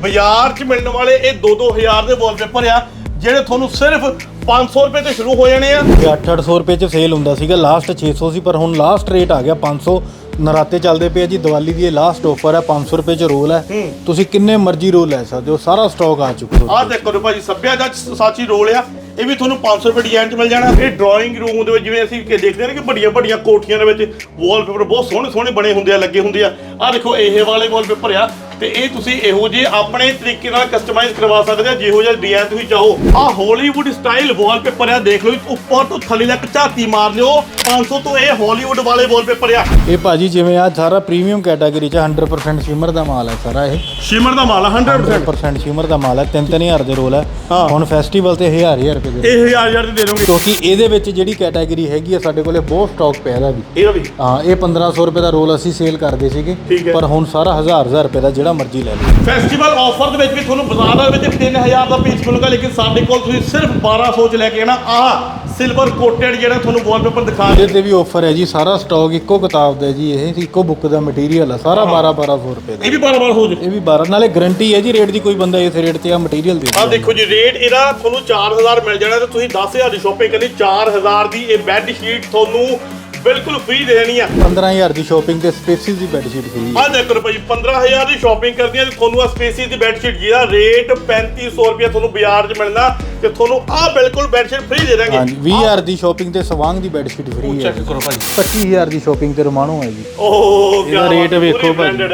ਬਾਜ਼ਾਰ 'ਚ ਮਿਲਣ ਵਾਲੇ ਇਹ 2-2000 ਦੇ ਵਾਲਪੇਪਰ ਆ ਜਿਹੜੇ ਤੁਹਾਨੂੰ ਸਿਰਫ 500 ਰੁਪਏ ਤੋਂ ਸ਼ੁਰੂ ਹੋ ਜਾਣੇ ਆ। ਇਹ 8-800 ਰੁਪਏ ਚ ਸੇਲ ਹੁੰਦਾ ਸੀਗਾ ਲਾਸਟ 600 ਸੀ ਪਰ ਹੁਣ ਲਾਸਟ ਰੇਟ ਆ ਗਿਆ 500 ਨਰਾਤੇ ਚੱਲਦੇ ਪਏ ਆ ਜੀ ਦੀਵਾਲੀ ਦੀ ਇਹ ਲਾਸਟ ਆਫਰ ਹੈ 500 ਰੁਪਏ ਚ ਰੋਲ ਹੈ। ਤੁਸੀਂ ਕਿੰਨੇ ਮਰਜ਼ੀ ਰੋਲ ਲੈ ਸਕਦੇ ਹੋ ਸਾਰਾ ਸਟਾਕ ਆ ਚੁੱਕਾ ਆਹ ਦੇਖੋ ਜੀ ਭਾਜੀ ਸੱਭਿਆਚਾਰ ਚ ਸਾਚੀ ਰੋਲ ਆ ਇਹ ਵੀ ਤੁਹਾਨੂੰ 500 ਰੁਪਏ ਡਿਜ਼ਾਈਨ ਚ ਮਿਲ ਜਾਣਾ। ਇਹ ਡਰਾਇੰਗ ਰੂਮ ਦੇ ਵਿੱਚ ਜਿਵੇਂ ਅਸੀਂ ਦੇਖਦੇ ਹਾਂ ਕਿ ਵੱਡੀਆਂ ਵੱਡੀਆਂ ਕੋਠੀਆਂ ਦੇ ਵਿੱਚ ਵਾਲਪੇਪਰ ਬਹੁਤ ਸੋਹਣੇ ਸੋਹਣੇ ਬਣੇ ਹੁੰਦੇ ਆ ਲੱਗੇ ਹੁੰਦੇ ਆ। ਆਹ ਦੇਖੋ ਇਹ ਵਾਲੇ ਵਾਲਪੇਪਰ ਆ ਤੇ ਇਹ ਤੁਸੀਂ ਇਹੋ ਜਿਹੇ ਆਪਣੇ ਤਰੀਕੇ ਨਾਲ ਕਸਟਮਾਈਜ਼ ਕਰਵਾ ਸਕਦੇ ਆ ਜਿਹੋ ਜਿਹਾ ਡਿਜ਼ਾਈਨ ਤੁਸੀਂ ਚਾਹੋ। ਆਹ ਹਾਲੀਵੁੱਡ ਸਟਾਈਲ ਵਾਲਪੇਪਰ ਆ ਦੇਖ ਲਓ ਉੱਪਰ ਤੋਂ ਥੱਲੇ ਤੱਕ ਝਾਤੀ ਮਾਰ ਲਿਓ 500 ਤੋਂ ਇਹ ਹਾਲੀਵੁੱਡ ਵਾਲੇ ਵਾਲਪੇਪਰ ਆ। ਇਹ ਭਾਜੀ ਜਿਵੇਂ ਆ ਸਾਰਾ ਪ੍ਰੀਮੀਅਮ ਕੈਟਾਗਰੀ ਚ 100% ਸ਼ਿਮਰ ਦਾ ਮਾਲ ਹੈ ਸਾਰਾ ਇਹ। ਸ਼ਿਮਰ ਦਾ ਮਾਲ ਆ 100% 100% ਸ਼ਿਮਰ ਦਾ ਮਾਲ ਹੈ 3-3000 ਦੇ ਰੋਲ ਹੈ ਹਾਂ। ਹੁਣ ਫੈਸਟੀਵਲ ਤੇ 1000 ਰੁਪਏ ਦੇ ਇਹ ਹਜ਼ਾਰ ਹਜ਼ਾਰ ਦੇ ਦੇ ਦੋਗੇ ਕਿਉਂਕਿ ਇਹਦੇ ਵਿੱਚ ਜਿਹੜੀ ਕੈਟਾਗਰੀ ਹੈਗੀ ਆ ਸਾਡੇ ਕੋਲੇ ਬਹੁਤ ਸਟਾਕ ਪਿਆ ਇਹਦਾ ਵੀ। ਇਹਦਾ ਵੀ। ਹਾਂ ਇਹ 1500 ਰੁਪਏ ਦਾ ਰੋਲ ਅਸੀਂ ਸੇਲ ਕਰਦੇ ਸੀਗੇ। ਹੈ। ਪਰ ਹੁਣ ਸਾਰਾ 1000 1000 ਰੁਪਏ ਦਾ ਜਿਹੜਾ ਮਰਜ਼ੀ ਲੈ ਲਓ। ਫੈਸਟੀਵਲ ਆਫਰ ਦੇ ਵਿੱਚ ਵੀ ਤੁਹਾਨੂੰ ਬਾਜ਼ਾਰ ਦੇ ਵਿੱਚ 3000 ਦਾ ਪੀਸ ਮਿਲੂਗਾ ਲੇਕਿਨ ਸਾਡੇ ਕੋਲ ਤੁਸੀਂ ਸਿਰਫ 1200 ਚ ਲੈ ਕੇ ਆਣਾ ਆਹ ਸਿਲਵਰ ਕੋਟਡ ਜਿਹੜਾ ਤੁਹਾਨੂੰ ਵਾਲਪੇਪਰ ਦਿਖਾ ਇਹਦੇ ਤੇ ਵੀ ਆਫਰ ਹੈ ਜੀ ਸਾਰਾ ਸਟਾਕ ਇੱਕੋ ਕਿਤਾਬ ਦਾ ਜੀ ਇਹ ਇੱਕੋ ਬੁੱਕ ਦਾ ਮਟੀਰੀਅਲ ਹੈ। ਸਾਰਾ 12 1200 ਰੁਪਏ ਦਾ। ਇਹ ਵੀ 12 12 ਹੋ ਜੇ ਇਹ ਵੀ 12 ਨਾਲੇ ਗਾਰੰਟੀ ਹੈ ਜੀ ਰੇਟ ਦੀ ਕੋਈ ਬੰਦਾ ਇਸ ਰੇਟ ਤੇ ਆ ਮਟੀਰੀਅਲ ਦੇ ਆ ਦੇਖੋ ਜੀ ਰੇਟ ਇਹਦਾ ਤੁਹਾਨੂੰ 4000 ਮਿਲ ਜਾਣਾ ਤੇ ਤੁਸੀਂ 10000 ਦੀ ਸ਼ਾਪਿੰਗ ਕਰਨੀ 4000 ਦੀ ਇਹ ਬੈੱਡ ਸ਼ੀਟ ਤੁਹਾਨੂੰ ਬਿਲਕੁਲ ਫ੍ਰੀ ਦੇ ਦੇਣੀ ਆ। 15000 ਦੀ ਸ਼ਾਪਿੰਗ ਤੇ ਸਪੇਸਿਸ ਦੀ ਬੈੱਡ ਸ਼ੀਟ ਫ੍ਰੀ ਹੈ ਆ ਦੇਖੋ ਰੁਪਏ 15000 ਦੀ ਸ਼ਾਪਿੰਗ ਕਰਨੀ ਆ ਤੇ ਤੁਹਾਨੂੰ ਆ ਸਪੇਸਿਸ ਦੀ ਬੈੱਡ ਸ਼ੀਟ ਜਿਹਦਾ ਰੇਟ 3500 ਰੁਪਏ ਤੁਹਾਨੂੰ ਬਾਜ਼ਾਰ 'ਚ ਮਿਲਣਾ ਤੇ ਤੁਹਾਨੂੰ ਆ ਬਿਲਕੁਲ ਬੈੱਡ ਸ਼ੀਟ ਫ੍ਰੀ ਦੇ ਦਾਂਗੇ ਹਾਂਜੀ 20000 ਦੀ ਸ਼ਾਪਿੰਗ ਤੇ ਸਵਾਂਗ ਦੀ ਬੈੱਡ ਸ਼ੀਟ ਫ੍ਰੀ ਹੈ ਚੈੱਕ ਕਰੋ ਭਾਜੀ 25000 ਦੀ ਸ਼ਾਪਿੰਗ ਤੇ ਰਮਾਣੋ ਹੈ ਜੀ। ਓਹ ਕੀ ਇਹਦਾ ਰੇਟ ਵੇਖੋ ਭਾਜੀ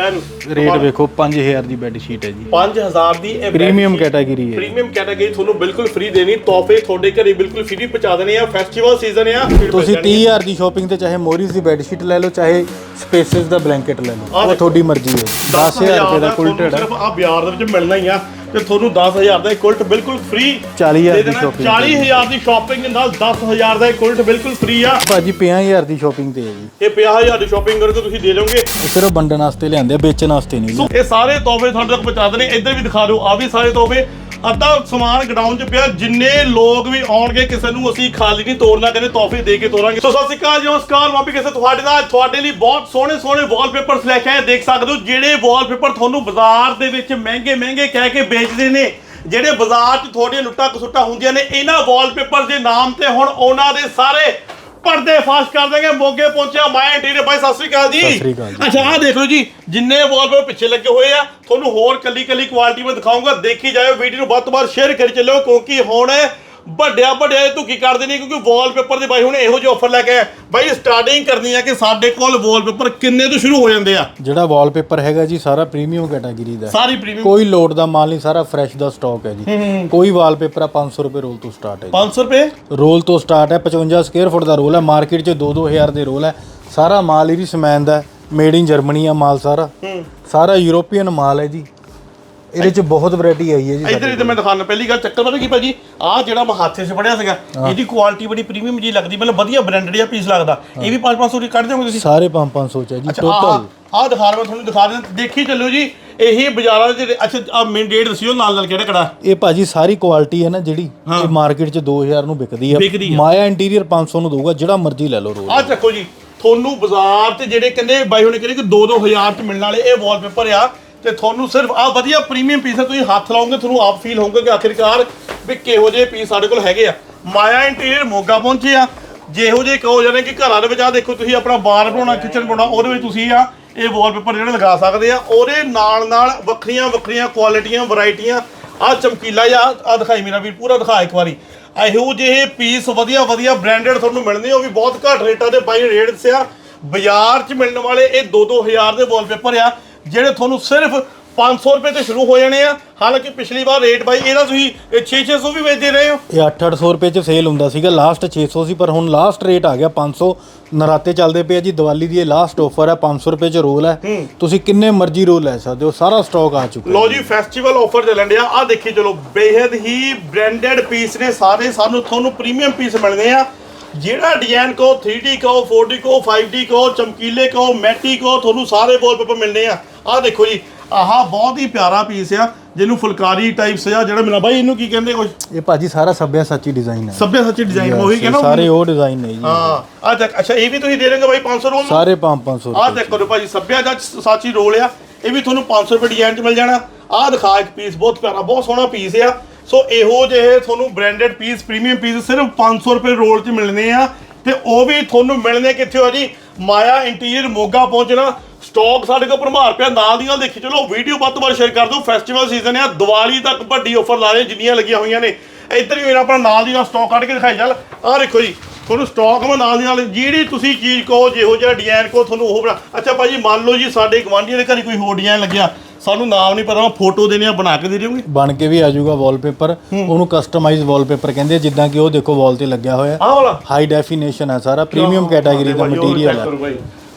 ਰੇਟ ਵੇਖੋ 5000 ਦੀ ਬੈੱਡ ਸ਼ੀਟ ਹੈ ਜੀ। 5000 ਦੀ ਇਹ ਪ੍ਰੀਮੀਅਮ ਕੈਟਾਗਰੀ ਹੈ। ਪ੍ਰੀਮੀਅਮ ਕੈਟਾਗਰੀ ਤੁਹਾਨੂੰ ਬਿਲਕੁਲ ਫ੍ਰੀ ਦੇਣੀ। ਤੋਹਫੇ ਤੁਹਾਡੇ ਘਰੇ ਬਿਲਕੁਲ ਫ੍ਰੀ ਪਹੁੰਚਾ ਦੇਣੇ ਆ। ਫੈਸਟੀਵਲ ਸੀਜ਼ਨ ਆ ਤੁਸੀਂ 30000 ਦੀ ਸ਼ਾਪਿੰਗ ਤੇ ਚਾਹੇ ਮੋਰੀਜ਼ ਦੀ ਬੈੱਡ ਸ਼ੀਟ ਲੈ ਲਓ ਚਾਹੇ ਸਪੇਸਿਸ ਦਾ ਬਲੈਂਕਟ ਲੈ ਲਓ ਉਹ ਤੁਹਾਡੀ ਮਰਜ਼ੀ ਹੈ। 10000 ਰੁਪਏ ਦਾ ਕੁਲਟਡ ਹੈ। ਸਿਰਫ ਆ ਬਾਜ਼ਾਰ ਦੇ ਵਿੱਚ ਮਿਲਣਾ ਹੀ ਆ ਤੇ ਤੁਹਾਨੂੰ 10000 ਦਾ ਕੁਲਟ ਬਿਲਕੁਲ ਫ੍ਰੀ 40000 ਦੀ shopping 40000 ਦੀ ਸ਼ਾਪਿੰਗ ਦੇ ਨਾਲ 10000 ਦਾ ਕੁਲਟ ਬਿਲਕੁਲ ਫ੍ਰੀ ਆ। ਭਾਜੀ 50000 ਦੀ ਸ਼ਾਪਿੰਗ ਤੇ ਹੈ ਜੀ। ਇਹ 50000 ਦੀ ਸ਼ਾਪਿੰਗ ਕਰਕੇ ਤੁਸੀਂ ਦੇ ਲਓਗੇ ਇਹ ਸਿਰਫ ਵੰਡਣ ਵਾਸਤੇ ਲਿਆਂਦੇ ਆ, ਵੇਚਣ ਵਾਸਤੇ ਨਹੀਂ ਇਹ ਸਾਰੇ ਤੋਹਫੇ ਤੁਹਾਡੇ ਤੱਕ ਪਹੁੰਚਾ ਦੇਣੇ। ਇੱਧਰ ਵੀ ਦਿਖਾ ਦਿਓ ਆ ਵੀ ਸਾਰੇ ਤੋਹਫੇ। ਅੱਧਾ ਸਮਾਨ ਗਡਾਊਨ 'ਚ ਪਿਆ, ਜਿੰਨੇ ਲੋਕ ਵੀ ਆਉਣਗੇ, ਕਿਸੇ ਨੂੰ ਅਸੀਂ ਖਾਲੀ ਨਹੀਂ ਤੋੜਨਾ, ਕਹਿੰਦੇ ਤੋਹਫੇ ਦੇ ਕੇ ਤੋਰਾਂਗੇ। ਸੋ, ਸਤਿ ਸ਼੍ਰੀ ਅਕਾਲ ਜੀ, ਨਮਸਕਾਰ ਮਾਪੀ ਕਿਸੇ ਤੁਹਾਡੇ ਨਾਲ, ਤੁਹਾਡੇ ਲਈ ਬਹੁਤ ਸੋਹਣੇ ਸੋਹਣੇ ਵਾਲਪੇਪਰਸ ਲੈ ਕੇ ਆਏ ਦੇਖ ਸਕਦੇ ਹੋ, ਜਿਹੜੇ ਵਾਲਪੇਪਰ ਤੁਹਾਨੂੰ ਬਾਜ਼ਾਰ ਦੇ ਵਿੱਚ ਮਹਿੰਗੇ ਮਹਿੰਗੇ ਕਹਿ ਕੇ ਵੇਚਦੇ ਨੇ, ਜਿਹੜੇ ਬਾਜ਼ਾਰ 'ਚ ਤੁਹਾਡੀਆਂ ਲੁੱਟਾਂ ਕਸੁੱਟਾਂ ਹੁੰਦੀਆਂ ਨੇ, ਇਹਨਾਂ ਵਾਲਪੇਪਰ ਦੇ ਨਾਮ ਤੇ ਹੁਣ ਉਹਨਾਂ ਦੇ ਸਾਰੇ ਪਰਦੇ ਫਾਸ਼ ਕਰ ਦੇਗੇ ਮੋਗੇ ਪਹੁੰਚਿਆ ਮਾਇਆ ਇੰਟੀਰੀਅਰ ਬਾਈ ਸਤਿ ਸ਼੍ਰੀ ਅਕਾਲ ਜੀ ਸਤਿ ਸ਼੍ਰੀ ਅਕਾਲ ਜੀ। ਅੱਛਾ ਆਹ ਦੇਖ ਲਓ ਜੀ ਜਿੰਨੇ ਵਾਲਪੇਪਰ ਪਿੱਛੇ ਲੱਗੇ ਹੋਏ ਆ ਤੁਹਾਨੂੰ ਹੋਰ ਕੱਲੀ ਕੱਲੀ ਕੁਆਲਿਟੀ ਮੈਂ ਦਿਖਾਉਂਗਾ ਦੇਖੀ ਜਾਇਓ ਵੀਡੀਓ ਨੂੰ ਵੱਧ ਤੋਂ ਵੱਧ ਸ਼ੇਅਰ ਕਰੀ ਚੱਲਿਓ ਕਿਉਂਕਿ ਹੁਣ ਵੱਡਿਆ ਵੱਡਿਆ ਤੂੰ ਕੀ ਕਰਦੇ ਨਹੀਂ ਕਿਉਂਕਿ ਵਾਲਪੇਪਰ ਦੇ ਬਾਈ ਹੁਣ ਇਹੋ ਜਿਹੇ ਆਫਰ ਲੈ ਕੇ ਆਏ ਬਾਈ ਸਟਾਰਟਿੰਗ ਕਰਨੀ ਆ ਕਿ ਸਾਡੇ ਕੋਲ ਵਾਲਪੇਪਰ ਕਿੰਨੇ ਤੋਂ ਸ਼ੁਰੂ ਹੋ ਜਾਂਦੇ ਆ? ਜਿਹੜਾ ਵਾਲਪੇਪਰ ਹੈਗਾ ਜੀ ਸਾਰਾ ਪ੍ਰੀਮੀਅਮ ਕੈਟਾਗਰੀ ਦਾ ਹੈ। ਸਾਰੀ ਪ੍ਰੀਮੀਅਮ ਕੋਈ ਲੋਡ ਦਾ ਮਾਲ ਨਹੀਂ ਸਾਰਾ ਫਰੈਸ਼ ਦਾ ਸਟਾਕ ਹੈ ਜੀ। ਕੋਈ ਵਾਲਪੇਪਰ ਆ 500 ਰੁਪਏ ਰੋਲ ਤੋਂ ਸਟਾਰਟ ਹੈ 500 ਰੁਪਏ? ਰੋਲ ਤੋਂ ਸਟਾਰਟ ਹੈ 55 ਸਕੁਅਰ ਫੁੱਟ ਦਾ ਰੋਲ ਹੈ ਮਾਰਕੀਟ 'ਚ 2-2000 ਦੇ ਰੋਲ ਹੈ। ਸਾਰਾ ਮਾਲ ਇਹਦੀ ਸਮੈਨ ਦਾ ਮੇਡ ਇਨ ਜਰਮਨੀ ਆ ਮਾਲ ਸਾਰਾ। ਸਾਰਾ ਯੂਰੋਪੀਅਨ ਮਾਲ ਹੈ ਜੀ। ਇਹਦੇ 'ਚ ਬਹੁਤ ਵੈਰਾਈਟੀ ਆਈ ਹੈ ਜੀ ਇੱਧਰ ਇੱਧਰ ਮੈਂ ਦਿਖਾਣਾ ਪਹਿਲੀ ਗੱਲ ਚੱਕਰ ਪਤਾ ਕੀ ਭਾਜੀ? ਆਹ ਜਿਹੜਾ ਮੈਂ ਹੱਥੇ 'ਚ ਫੜਿਆ ਸੀਗਾ ਇਹਦੀ ਕੁਆਲਿਟੀ ਬੜੀ ਪ੍ਰੀਮੀਅਮ ਜੀ ਲੱਗਦੀ ਮਤਲਬ ਵਧੀਆ ਬ੍ਰਾਂਡਡ ਜਿਹਾ ਪੀਸ ਲੱਗਦਾ। ਇਹ ਵੀ 5-500 ਦੀ ਕੱਢ ਦਿਓਗੇ ਤੁਸੀਂ? ਸਾਰੇ 5-500 ਚ ਹੈ ਜੀ ਟੋਟਲ ਆਹ ਦਿਖਾ ਰਿਹਾ ਤੁਹਾਨੂੰ ਦਿਖਾ ਰਿਹਾ ਦੇਖੀ ਚੱਲਿਓ ਜੀ ਇਹੀ ਬਾਜ਼ਾਰਾਂ ਦੇ ਅੱਛਾ ਆ ਮੇਨ ਡੇਟ ਦੱਸਿਓ ਨਾਲ ਨਾਲ ਕਿਹੜਾ ਕਿਹੜਾ ਇਹ ਭਾਜੀ ਸਾਰੀ ਕੁਆਲਿਟੀ ਹੈ ਨਾ ਜਿਹੜੀ ਇਹ ਮਾਰਕੀਟ 'ਚ 2000 ਨੂੰ ਵਿਕਦੀ ਹੈ। ਆ। ਮਾਇਆ ਇੰਟੀਰੀਅਰ 500 ਨੂੰ ਦਊਗਾ ਜਿਹੜਾ ਮਰਜ਼ੀ ਲੈ ਲਓ ਰੋਲ ਆਹ ਚੱਕੋ ਜੀ ਤੁਹਾਨੂੰ ਬਾਜ਼ਾਰ ਤੇ ਜਿਹੜੇ ਕਹਿੰਦੇ ਬਾਈ ਹੁਣੇ ਕਹਿੰਦੇ ਕਿ 2-2000 ਚ ਮਿਲਣ ਵਾਲੇ ਇਹ ਵਾਲਪੇਪਰ ਆ। ਤੇ ਤੁਹਾਨੂੰ ਸਿਰਫ ਆ ਵਧੀਆ ਪ੍ਰੀਮੀਅਮ ਪੀਸ ਆ ਤੁਸੀਂ ਹੱਥ ਲਾਓਗੇ, ਤੁਹਾਨੂੰ ਆਪ ਫੀਲ ਹੋਊਗਾ ਕਿ ਆਖਿਰਕਾਰ ਵੀ ਕਿਹੋ ਜਿਹੇ ਪੀਸ ਸਾਡੇ ਕੋਲ ਹੈਗੇ ਆ। ਮਾਇਆ ਇੰਟੀਰੀਅਰ ਮੋਗਾ ਪਹੁੰਚੇ ਆ। ਜਿਹੋ ਜਿਹੇ ਕਹੋ ਜਾਂਦੇ ਕਿ ਘਰਾਂ ਦੇ ਵਿੱਚ ਆ ਦੇਖੋ, ਤੁਸੀਂ ਆਪਣਾ ਬਾਰ ਬਣਾਉਣਾ ਕਿਚਨ ਬਣਾਉਣਾ, ਉਹਦੇ ਵਿੱਚ ਤੁਸੀਂ ਆ, ਇਹ ਵਾਲਪੇਪਰ ਜਿਹੜੇ ਲਗਾ ਸਕਦੇ ਆ। ਉਹਦੇ ਨਾਲ ਨਾਲ ਵੱਖਰੀਆਂ ਵੱਖਰੀਆਂ ਕੁਆਲਿਟੀਆਂ ਵੈਰਾਈਟੀਆਂ ਆ ਚਮਕੀਲਾ ਜਾਂ ਆ ਦਿਖਾਈ ਮੇਰਾ ਵੀਰ, ਪੂਰਾ ਦਿਖਾ ਇੱਕ ਵਾਰੀ। ਇਹੋ ਜਿਹੇ ਪੀਸ ਵਧੀਆ ਵਧੀਆ ਬ੍ਰਾਂਡਡ ਤੁਹਾਨੂੰ ਮਿਲਣੇ, ਉਹ ਵੀ ਬਹੁਤ ਘੱਟ ਰੇਟਾਂ ਦੇ ਬਾਈ ਰੇਟਸ ਆ। ਬਾਜ਼ਾਰ 'ਚ ਮਿਲਣ ਵਾਲੇ ਇਹ 2-2000 ਦੇ ਵਾਲਪੇਪਰ ਆ। ਜਿਹੜੇ ਤੁਹਾਨੂੰ ਸਿਰਫ 500 ਰੁਪਏ ਤੋਂ ਸ਼ੁਰੂ ਹੋ ਜਾਣੇ ਆ ਹਾਲਾਂਕਿ ਪਿਛਲੀ ਵਾਰ ਰੇਟ ਬਾਈ ਇਹਦਾ ਤੁਸੀਂ 6-600 ਵੀ ਵੇਚਦੇ ਰਹੇ ਹੋ। ਇਹ 8-800 ਰੁਪਏ ਚ ਸੇਲ ਹੁੰਦਾ ਸੀਗਾ ਲਾਸਟ 600 ਸੀ ਪਰ ਹੁਣ ਲਾਸਟ ਰੇਟ ਆ ਗਿਆ 500 ਨਰਾਤੇ ਚੱਲਦੇ ਪਏ ਆ ਜੀ ਦੀਵਾਲੀ ਦੀ ਇਹ ਲਾਸਟ ਆਫਰ ਹੈ 500 ਰੁਪਏ ਚ ਰੋਲ ਹੈ। ਤੁਸੀਂ ਕਿੰਨੇ ਮਰਜ਼ੀ ਰੋਲ ਲੈ ਸਕਦੇ ਹੋ ਸਾਰਾ ਸਟਾਕ ਆ ਚੁੱਕਾ ਲੋ ਜੀ ਫੈਸਟੀਵਲ ਆਫਰ ਚੱਲਣ ਡਿਆ। ਆ ਦੇਖੀ ਚਲੋ ਬੇहद ਹੀ ਬ੍ਰਾਂਡਡ ਪੀਸ ਨੇ ਸਾਰੇ ਸਾਨੂੰ ਤੁਹਾਨੂੰ ਪ੍ਰੀਮੀਅਮ ਪੀਸ ਮਿਲਦੇ ਆ। ਜਿਹੜਾ ਡਿਜ਼ਾਈਨ ਕੋ 3D ਕੋ 4D ਕੋ 5D ਕੋ ਚਮਕੀਲੇ ਕੋ ਮੈਟੀ ਕੋ ਤੁਹਾਨੂੰ ਸਾਰੇ ਵਾਲਪੇਪਰ ਮਿਲਨੇ ਆ। ਆ ਦੇਖੋ ਜੀ ਆਹਾ ਬਹੁਤ ਹੀ ਪਿਆਰਾ ਪੀਸ ਆ ਜਿਹਨੂੰ ਫੁਲਕਾਰੀ ਟਾਈਪਸ ਆ ਜਿਹੜਾ ਮਿਲਣਾ ਬਾਈ ਇਹਨੂੰ ਕੀ ਕਹਿੰਦੇ ਕੁਝ ਇਹ ਭਾਜੀ ਸਾਰਾ ਸੱਭਿਆ ਸੱਚੀ ਡਿਜ਼ਾਈਨ ਹੈ ਸੱਭਿਆ ਸੱਚੀ ਡਿਜ਼ਾਈਨ ਉਹੀ ਕਹਿੰਦਾ ਸਾਰੇ ਉਹ ਡਿਜ਼ਾਈਨ ਨੇ ਜੀ। ਹਾਂ ਆ ਦੇਖ ਅੱਛਾ ਇਹ ਵੀ ਤੁਸੀਂ ਦੇ ਦੇਂਗੇ ਬਾਈ 500 ਰੋਲ? ਸਾਰੇ 5-500 ਆਹ ਦੇਖੋ ਜੀ ਭਾਜੀ ਸੱਭਿਆਚਾਰ ਸਾਚੀ ਰੋਲ ਆ। ਇਹ ਵੀ ਤੁਹਾਨੂੰ 500 ਰੁਪਏ ਡਿਜ਼ਾਈਨ ਚ ਮਿਲ ਜਾਣਾ। ਆਹ ਦਿਖਾ ਇੱਕ ਪੀਸ ਬਹੁਤ ਪਿਆਰਾ ਬਹੁਤ ਸੋਹਣਾ ਪੀਸ ਆ। ਸੋ ਇਹੋ ਜਿਹੇ ਤੁਹਾਨੂੰ ਬ੍ਰਾਂਡਡ ਪੀਸ ਪ੍ਰੀਮੀਅਮ ਪੀਸ ਸਿਰਫ 500 ਰੁਪਏ ਰੋਲ 'ਚ ਮਿਲਣੇ ਆ ਤੇ ਉਹ ਵੀ ਤੁਹਾਨੂੰ ਮਿਲਣੇ ਕਿੱਥੇ ਹੋ ਜੀ? ਮਾਇਆ ਇੰਟੀਰੀਅਰ ਮੋਗਾ ਪਹੁੰਚਣਾ। ਸਟਾਕ ਸਾਡੇ ਕੋਲ ਭਰਮਾਰ ਪਿਆ, ਨਾਲ ਦੀ ਨਾਲ ਦੇਖੀ ਚਲੋ ਵੀਡੀਓ ਵੱਧ ਤੋਂ ਵੱਧ ਸ਼ੇਅਰ ਕਰ ਦਿਓ। ਫੈਸਟੀਵਲ ਸੀਜ਼ਨ ਆ, ਦੀਵਾਲੀ ਤੱਕ ਵੱਡੀ ਆਫਰ ਲਾ ਰਹੇ, ਜਿੰਨੀਆਂ ਲੱਗੀਆਂ ਹੋਈਆਂ ਨੇ। ਇੱਧਰ ਵੀ ਮੇਰਾ ਆਪਣਾ ਨਾਲ ਦੀ ਨਾਲ ਸਟਾਕ ਕੱਢ ਕੇ ਦਿਖਾਈ, ਚੱਲ। ਆਹ ਦੇਖੋ ਜੀ, ਤੁਹਾਨੂੰ ਸਟਾਕ ਮੈਂ ਨਾਲ ਦੀ ਨਾਲ, ਜਿਹੜੀ ਤੁਸੀਂ ਚੀਜ਼ ਕਹੋ, ਜਿਹੋ ਜਿਹਾ ਡਿਜ਼ਾਈਨ ਕੋ ਤੁਹਾਨੂੰ ਉਹ ਬਣਾ ਅੱਛਾ ਭਾਜੀ, ਮੰਨ ਲਓ ਜੀ, ਸਾਡੇ ਗਵਾਂਢੀਆਂ ਦੇ ਘਰ ਕੋਈ ਹੋਰ ਡਿਜ਼ਾਈਨ ਲੱਗਿਆ। ਸਾਨੂੰ ਨਾਮ ਨਹੀਂ ਪਤਾ ਫੋਟੋ ਦੇਣੀ ਆ ਬਣਾ ਕੇ ਦੇ ਦਿਓਗੇ? ਬਣ ਕੇ ਵੀ ਆ ਜਾਊਗਾ ਵਾਲਪੇਪਰ ਉਹਨੂੰ ਕਸਟਮਾਈਜ਼ ਵਾਲਪੇਪਰ ਕਹਿੰਦੇ ਆ ਜਿੱਦਾਂ ਕਿ ਉਹ ਦੇਖੋ ਵਾਲ ਤੇ ਲੱਗਿਆ ਹੋਇਆ। ਆਹ ਵਾਲਾ? ਹਾਈ ਡੈਫੀਨੇਸ਼ਨ ਹੈ ਸਾਰਾ ਪ੍ਰੀਮੀਅਮ ਕੈਟਾਗਰੀ ਦਾ ਮਟੀਰੀਅਲ ਹੈ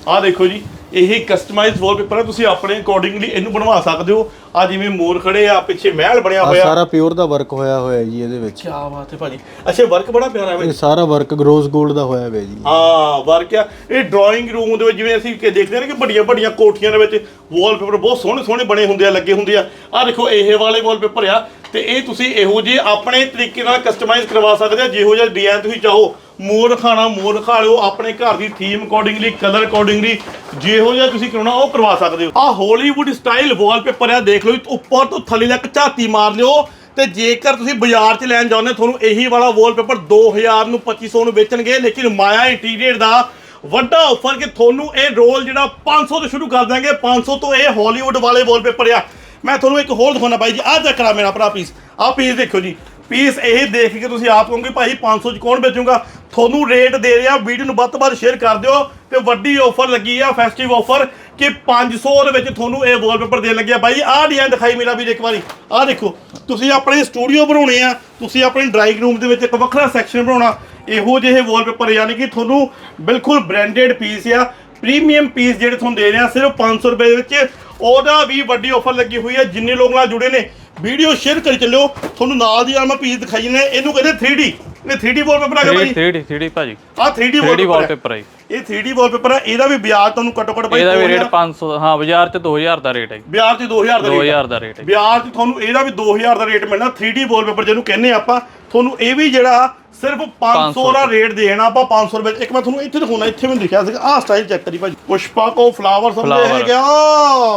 ਆ। ਦੇਖੋ ਜੀ ਇਹ ਕਸਟਮਾਈਜ਼ਡ ਵਾਲਪੇਪਰ ਹੈ ਤੁਸੀਂ ਆਪਣੇ ਅਕੋਰਡਿੰਗਲੀ ਇਹਨੂੰ ਬਣਵਾ ਸਕਦੇ ਹੋ। ਆ ਜਿਵੇਂ ਮੋਰ ਖੜੇ ਆ ਪਿੱਛੇ ਮਹਿਲ ਬਣਿਆ ਆ ਹੋਇਆ। ਸਾਰਾ ਪਿਓਰ ਦਾ ਵਰਕ ਹੋਇਆ ਹੋਇਆ ਜੀ ਇਹਦੇ ਵਿੱਚ। ਕੀ ਬਾਤ ਹੈ ਭਾਜੀ। ਅੱਛਾ ਵਰਕ ਬੜਾ ਪਿਆਰਾ ਹੈ ਇਹ ਸਾਰਾ ਵਰਕ ਰੋਜ਼ 골ਡ ਦਾ ਹੋਇਆ ਹੋਇਆ ਜੀ। ਹਾਂ ਵਰਕ ਆ। ਇਹ ਡਰਾਇੰਗ ਰੂਮ ਦੇ ਵਿੱਚ ਜਿਵੇਂ ਅਸੀਂ ਕਿ ਦੇਖਦੇ ਹਾਂ ਨਾ ਕਿ ਵੱਡੀਆਂ ਵੱਡੀਆਂ ਕੋਠੀਆਂ ਦੇ ਵਿੱਚ ਵਾਲਪੇਪਰ ਬਹੁਤ ਸੋਹਣੇ ਸੋਹਣੇ ਬਣੇ ਹੁੰਦੇ ਆ ਲੱਗੇ ਹੁੰਦੇ ਆ। ਆ ਦੇਖੋ ਇਹ ਵਾਲੇ ਵਾਲਪੇਪਰ ਆ। ਤੇ ਇਹ ਤੁਸੀਂ ਇਹੋ ਜਿਹੇ ਆਪਣੇ ਤਰੀਕੇ ਨਾਲ ਕਸਟਮਾਈਜ਼ ਕਰਵਾ ਸਕਦੇ ਆ ਜਿਹੋ ਜਿਹਾ ਡਿਜ਼ਾਈਨ ਤੁਸੀਂ ਚਾਹੋ। ਮੋਰ ਖਾਣਾ ਮੋਰ ਖਾ ਲਿਓ ਆਪਣੇ ਘਰ ਦੀ ਥੀਮ ਅਕੋਰਡਿੰਗਲੀ ਕਲਰ ਅਕੋਰਡਿੰਗਲੀ ਜਿਹੋ ਜਿਹਾ ਤੁਸੀਂ ਕਰਾਉਣਾ ਉਹ ਕਰਵਾ ਸਕਦੇ ਹੋ। ਆ ਹਾਲੀਵੁੱਡ ਸਟਾਈਲ ਵਾਲਪੇਪਰ ਆ ਦੇਖ ਲਓ ਜੀ, ਉੱਪਰ ਤੋਂ ਥੱਲੇ ਤੱਕ ਝਾਤੀ ਮਾਰ ਲਿਓ। ਤੇ ਜੇਕਰ ਤੁਸੀਂ ਬਾਜ਼ਾਰ 'ਚ ਲੈਣ ਜਾਓਗੇ ਤੁਹਾਨੂੰ ਇਹੀ ਵਾਲਾ ਵਾਲਪੇਪਰ 2000 ਨੂੰ 2500 ਨੂੰ ਵੇਚਣਗੇ ਲੇਕਿਨ ਮਾਇਆ ਇੰਟੀਰੀਅਰ ਦਾ ਵੱਡਾ ਆਫਰ ਕਿ ਤੁਹਾਨੂੰ ਇਹ ਰੋਲ ਜਿਹੜਾ 500 ਤੋਂ ਸ਼ੁਰੂ ਕਰ ਦਾਂਗੇ 500 ਤੋਂ ਇਹ ਹਾਲੀਵੁੱਡ ਵਾਲੇ ਵਾਲਪੇਪਰ ਆ। ਮੈਂ ਤੁਹਾਨੂੰ ਇੱਕ ਹੋਰ ਦਿਖਾਉਣਾ ਬਾਈ ਜੀ ਆਹ ਚੈੱਕ ਕਰਾ ਮੇਰਾ ਭਰਾ ਪੀਸ ਆਹ ਪੀਸ ਦੇਖੋ ਜੀ। ਪੀਸ ਇਹ ਦੇਖ ਕੇ ਤੁਸੀਂ ਆਪ ਕਹੋਗੇ, ਭਾਈ 500 ਚ ਕੌਣ ਵੇਚੂਗਾ? ਤੁਹਾਨੂੰ ਰੇਟ ਦੇ ਰਿਹਾ ਵੀਡੀਓ ਨੂੰ ਵੱਧ ਤੋਂ ਵੱਧ ਸ਼ੇਅਰ ਕਰ ਦਿਓ ਤੇ ਵੱਡੀ ਆਫਰ ਲੱਗੀ ਆ ਫੈਸਟੀਵ ਆਫਰ ਕਿ 500 ਦੇ ਵਿੱਚ ਤੁਹਾਨੂੰ ਇਹ ਵਾਲਪੇਪਰ ਦੇਣ ਲੱਗਿਆ ਬਾਈ ਆਹ ਡਿਜ਼ਾਈਨ ਦਿਖਾਈ ਮੇਰਾ ਵੀ ਇੱਕ ਵਾਰੀ। ਆਹ ਦੇਖੋ, ਤੁਸੀਂ ਆਪਣੇ ਸਟੂਡੀਓ ਬਣਾਉਣੇ ਆ, ਤੁਸੀਂ ਆਪਣੇ ਡਰਾਇੰਗ ਰੂਮ ਦੇ ਵਿੱਚ ਇੱਕ ਵੱਖਰਾ ਸੈਕਸ਼ਨ ਬਣਾਉਣਾ, ਇਹੋ ਜਿਹੇ ਵਾਲਪੇਪਰ ਯਾਨੀ ਕਿ ਤੁਹਾਨੂੰ ਬਿਲਕੁਲ ਬ੍ਰਾਂਡਡ ਪੀਸ ਆ ਪ੍ਰੀਮੀਅਮ ਪੀਸ ਜਿਹੜੇ ਤੁਹਾਨੂੰ ਦੇ ਰਹੇ ਆ, ਸਿਰਫ 500 ਰੁਪਏ ਦੇ ਵਿੱਚ। ਉਹਦਾ ਵੀ ਵੱਡੀ ਆਫਰ ਲੱਗੀ ਹੋਈ ਹੈ ਜਿੰਨੇ ਲੋਕ ਨਾਲ ਜੁੜੇ ਨੇ ਵੀਡੀਓ ਸ਼ੇਅਰ ਕਰੀ ਚੱਲਿਓ। ਤੁਹਾਨੂੰ ਨਾਲ ਦੀ ਨਾਲ ਮੈਂ ਪੀਸ ਦਿਖਾਈ ਨੇ ਇਹਨੂੰ ਕਹਿੰਦੇ 3D ਇਹ 3D ਵਾਲਪੇਪਰ ਆ ਗਿਆ ਭਾਈ 3D 3D ਭਾਜੀ। ਆ। 3D 3D ਵਾਲਪੇਪਰ ਹੈ ਇਹ 3D ਵਾਲਪੇਪਰ ਹੈ ਇਹਦਾ ਵੀ ਵਿਆਜ ਤੁਹਾਨੂੰ ਘੱਟੋ ਘੱਟ ਭਾਈ ਇਹਦਾ ਵੀ ਰੇਟ ਹਜ਼ਾਰ- 500 ਹਾਂ ਬਾਜ਼ਾਰ 'ਚ 2000 ਦਾ ਰੇਟ ਹੈ ਵਿਆਜ ਤੇ 2000 ਦਾ ਰੇਟ 2000 ਦਾ ਰੇਟ ਹੈ ਵਿਆਜ ਤੇ ਤੁਹਾਨੂੰ ਇਹਦਾ ਵੀ 2000 ਦਾ ਰੇਟ ਮਿਲਣਾ। 3D ਵਾਲਪੇਪਰ ਜਿਹਨੂੰ ਕਹਿੰਦੇ ਆਪਾਂ। ਤੁਹਾਨੂੰ ਇਹ ਵੀ ਜਿਹੜਾ ਸਿਰਫ 500 ਦਾ ਰੇਟ ਦੇਣਾ ਆਪਾਂ 500 ਰੁਪਏ 'ਚ। ਇੱਕ ਮੈਂ ਤੁਹਾਨੂੰ ਇੱਥੇ ਦਿਖਾਉਣਾ ਇੱਥੇ ਵੀ ਲਿਖਿਆ ਸੀਗਾ। ਆਹ ਸਟਾਈਲ ਚੈੱਕ ਕਰੀ ਭਾਜੀ। ਪੁਸ਼ਪਾ ਕੋ ਫਲਾਵਰ ਸਮਝੇ। ਹੈਗੇ।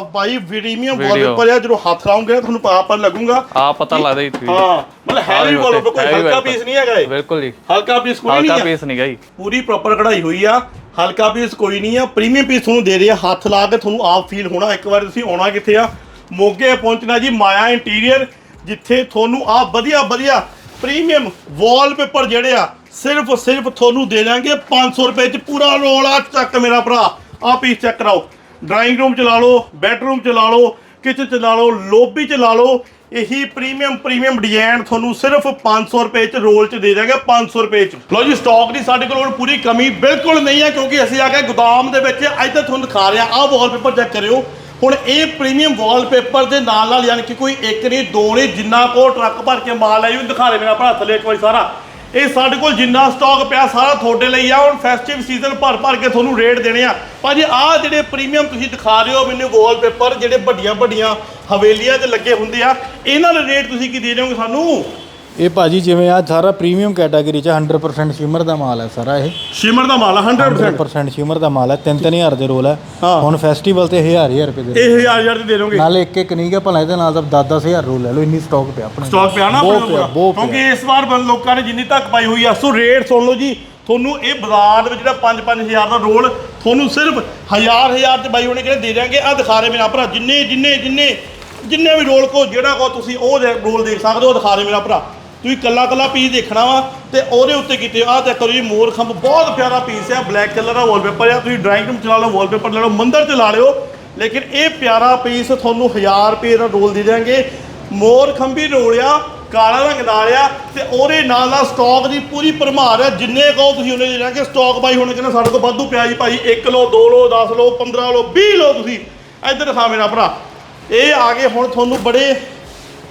ਆ ਭਾਈ ਪ੍ਰੀਮੀਅਮ। ਵਾਲਪੇਪਰ ਆ ਜਦੋਂ ਹੱਥ ਲਾਉਂਗੇ ਨਾ ਤੁਹਾਨੂੰ ਪਤਾ ਲੱਗੂਗਾ। ਆ ਪਤਾ ਲੱਗਦਾ 3D ਹਾਂ ਮਤਲਬ ਹੈਵੀ ਹਾਂ, ਵਾਲਪੇਪਰ ਕੋਈ ਹਲਕਾ। ਪੀਸ ਨਹੀਂ ਹੈਗਾ ਇਹ। ਬਿਲਕੁਲ ਜੀ। ਹਲਕਾ ਪੀਸ ਕੋਈ ਨਹੀਂ ਹਲਕਾ ਹੈ ਪੀਸ ਨਹੀਂ ਗਈ ਪੂਰੀ ਪ੍ਰੋਪਰ ਕਢਾਈ ਹੋਈ ਆ। ਹਲਕਾ ਪੀਸ ਕੋਈ ਨਹੀਂ ਆ। ਪ੍ਰੀਮੀਅਮ ਪੀਸ ਤੁਹਾਨੂੰ ਦੇ ਰਹੇ ਹੱਥ ਲਾ ਕੇ ਤੁਹਾਨੂੰ ਆਪ ਫੀਲ ਹੋਣਾ। ਇੱਕ ਵਾਰ ਤੁਸੀਂ ਆਉਣਾ ਕਿੱਥੇ ਆ? ਮੋਗੇ ਪਹੁੰਚਣਾ ਜੀ ਮਾਇਆ ਇੰਟੀਰੀਅਰ ਜਿੱਥੇ ਤੁਹਾਨੂੰ ਆ ਵਧੀਆ ਵਧੀਆ ਪ੍ਰੀਮੀਅਮ ਵਾਲਪੇਪਰ ਜਿਹੜੇ ਆ ਸਿਰਫ ਸਿਰਫ ਤੁਹਾਨੂੰ ਦੇ ਦਾਂਗੇ 500 ਰੁਪਏ ਚ। ਪੂਰਾ ਰੋਲ ਆ ਚੱਕ ਮੇਰਾ ਭਰਾ। ਆ ਪੀਸ ਚੈੱਕ ਕਰਾਓ। ਡਰਾਇੰਗ ਰੂਮ ਚ ਲਾ ਲਓ, ਬੈਡਰੂਮ ਚ ਲਾ ਲਓ, ਕਿਚਨ ਚ ਲਾ ਲਓ, ਲੋਬੀ ਚ ਲਾ ਲਓ, ਇਹੀ ਪ੍ਰੀਮੀਅਮ ਪ੍ਰੀਮੀਅਮ ਡਿਜ਼ਾਈਨ ਤੁਹਾਨੂੰ ਸਿਰਫ 500 ਰੁਪਏ ਚ ਰੋਲ ਚ ਦੇ ਦਾਂਗੇ 500 ਰੁਪਏ ਚ। ਲਓ ਜੀ ਸਟਾਕ ਦੀ ਸਾਡੇ ਕੋਲ ਹੁਣ ਪੂਰੀ ਕਮੀ ਬਿਲਕੁਲ ਨਹੀਂ ਹੈ, ਕਿਉਂਕਿ ਅਸੀਂ ਆ ਕੇ ਗੋਦਾਮ ਦੇ ਵਿੱਚ ਇੱਧਰ ਤੁਹਾਨੂੰ ਦਿਖਾ ਰਿਹਾ, ਆਹ ਵਾਲਪੇਪਰ ਚੈੱਕ ਕਰਿਓ। ਹੁਣ ਇਹ ਪ੍ਰੀਮੀਅਮ ਵਾਲਪੇਪਰ ਦੇ ਨਾਲ ਨਾਲ ਯਾਨੀ ਕਿ ਕੋਈ ਇੱਕ ਨਹੀਂ, ਦੋ ਨਹੀਂ, ਜਿੰਨਾ ਕੋ ਟਰੱਕ ਭਰ ਕੇ ਮਾਲ ਆਈ ਉਹ ਦਿਖਾ ਰਹੇ ਮੇਰਾ ਭਰਾ ਥੱਲੇ ਇੱਕ ਵਾਰੀ ਸਾਰਾ। ਇਹ ਸਾਡੇ ਕੋਲ ਜਿੰਨਾ ਸਟਾਕ ਪਿਆ ਸਾਰਾ ਤੁਹਾਡੇ ਲਈ ਆ। ਹੁਣ ਫੈਸਟਿਵ ਸੀਜ਼ਨ ਭਰ ਭਰ ਕੇ ਤੁਹਾਨੂੰ ਰੇਟ ਦੇਣੇ ਆ। ਭਾਜੀ ਆਹ ਜਿਹੜੇ ਪ੍ਰੀਮੀਅਮ ਤੁਸੀਂ ਦਿਖਾ ਰਹੇ ਹੋ ਮੈਨੂੰ ਵਾਲਪੇਪਰ ਜਿਹੜੇ ਵੱਡੀਆਂ ਵੱਡੀਆਂ ਹਵੇਲੀਆਂ 'ਚ ਲੱਗੇ ਹੁੰਦੇ ਆ, ਇਹਨਾਂ ਦੇ ਰੇਟ ਤੁਸੀਂ ਕੀ ਦੇ ਰਹੇ ਹੋ ਸਾਨੂੰ? ਇਹ ਭਾਜੀ ਜਿਵੇਂ ਆ ਸਾਰਾ ਪ੍ਰੀਮੀਅਮ ਕੈਟਾਗਰੀ ਚ 100% ਸ਼ਿਮਰ ਦਾ ਮਾਲ ਹੈ ਸਾਰਾ ਇਹ। ਸ਼ਿਮਰ ਦਾ ਮਾਲ ਆ 100% 100% ਸ਼ਿਮਰ ਦਾ ਮਾਲ ਹੈ 3-3000 ਦੇ ਰੋਲ ਹੈ। ਹਾਂ। ਹੁਣ ਫੈਸਟੀਵਲ ਤੇ 1000 ਰੁਪਏ ਦੇ ਇਹ ਦੇ ਦੇ ਦੋਗੇ ਨਾਲੇ ਇੱਕ ਇੱਕ ਨਹੀਂ ਗਾ ਭਲਾ ਇਹਦੇ ਨਾਲ ਤਾਂ 10-10000 ਰੋਲ ਲੈ ਲਓ ਇੰਨੀ ਸਟਾਕ ਪਿਆ ਆਪਣੇ। ਸਟਾਕ ਪਿਆ ਨਾ ਬਹੁਤ ਆਪਣੇ ਪਿਆ ਕੋਲ। ਬਹੁਤ ਪਿਆ। ਕਿਉਂਕਿ ਇਸ ਵਾਰ ਬੰ ਲੋਕਾਂ ਨੇ ਜਿੰਨੀ ਤੱਕ ਪਾਈ ਹੋਈ ਆ ਸੋ ਰੇਟ ਸੁਣ ਲਓ ਜੀ ਤੁਹਾਨੂੰ ਇਹ ਬਾਜ਼ਾਰ ਦੇ ਵਿੱਚ ਜਿਹੜਾ 5-5000 ਦਾ ਰੋਲ ਤੁਹਾਨੂੰ ਸਿਰਫ ਹਜ਼ਾਰ ਹਜ਼ਾਰ ਚ ਬਾਈ ਉਹਨੇ ਕਿਹੜੇ ਦੇ ਦਿਆਂਗੇ। ਆ ਦਿਖਾ ਰਹੇ ਮੇਰਾ ਭਰਾ ਜਿੰਨੇ ਜਿੰਨੇ ਜਿੰਨੇ ਜਿੰਨੇ ਵੀ ਰੋਲ ਕੋ ਜਿਹੜਾ ਕੋ ਤੁਸੀਂ ਉਹ ਦੇ- ਰੋਲ ਦੇਖ ਸਕਦੇ ਹੋ ਦਿਖਾ ਰਹੇ ਮੇਰਾ ਭਰਾ। ਤੁਸੀਂ ਕੱਲਾ ਕੱਲਾ ਪੀਸ ਦੇਖਣਾ ਵਾ ਤੇ ਉਹਦੇ ਉੱਤੇ ਕੀਤੇ ਆ ਚੈੱਕ ਕਰੋ ਜੀ, ਮੋਰ ਖੰਭ, ਬਹੁਤ ਪਿਆਰਾ ਪੀਸ ਆ ਬਲੈਕ ਕਲਰ ਦਾ ਵਾਲਪੇਪਰ ਆ, ਤੁਸੀਂ ਡਰਾਇੰਗ ਰੂਮ ਚਲਾ ਲਓ ਵਾਲਪੇਪਰ ਲੈ ਲਓ, ਮੰਦਰ ਚ ਲਾ ਲਿਓ। ਲੇਕਿਨ ਇਹ ਪਿਆਰਾ ਪੀਸ ਤੁਹਾਨੂੰ 1000 ਰੁਪਏ ਦਾ ਰੋਲ ਦੇ ਦਿਆਂਗੇ। ਮੋਰ ਖੰਭੀ ਰੋਲ ਆ, ਕਾਲਾ ਰੰਗ ਨਾਲ ਆ, ਤੇ ਉਹਦੇ ਨਾਲ ਨਾਲ ਸਟਾਕ ਦੀ ਪੂਰੀ ਭਰਮਾਰ ਆ, ਜਿੰਨੇ ਕਹੋ ਤੁਸੀਂ ਉਹਨੇ ਦੇ ਦਿਆਂਗੇ ਸਟਾਕ ਬਾਈ ਹੁਣ ਕਹਿੰਦਾ ਸਾਡੇ ਕੋਲ ਵਾਧੂ ਪਿਆ ਜੀ ਭਾਈ 1 ਲਓ 2 ਲਓ 10 ਲਓ 15 ਲਓ 20 ਲਓ ਤੁਸੀਂ। ਇੱਧਰ ਦਿਖਾ ਮੇਰਾ ਭਰਾ। ਇਹ ਆ ਗਏ ਹੁਣ ਤੁਹਾਨੂੰ ਬੜੇ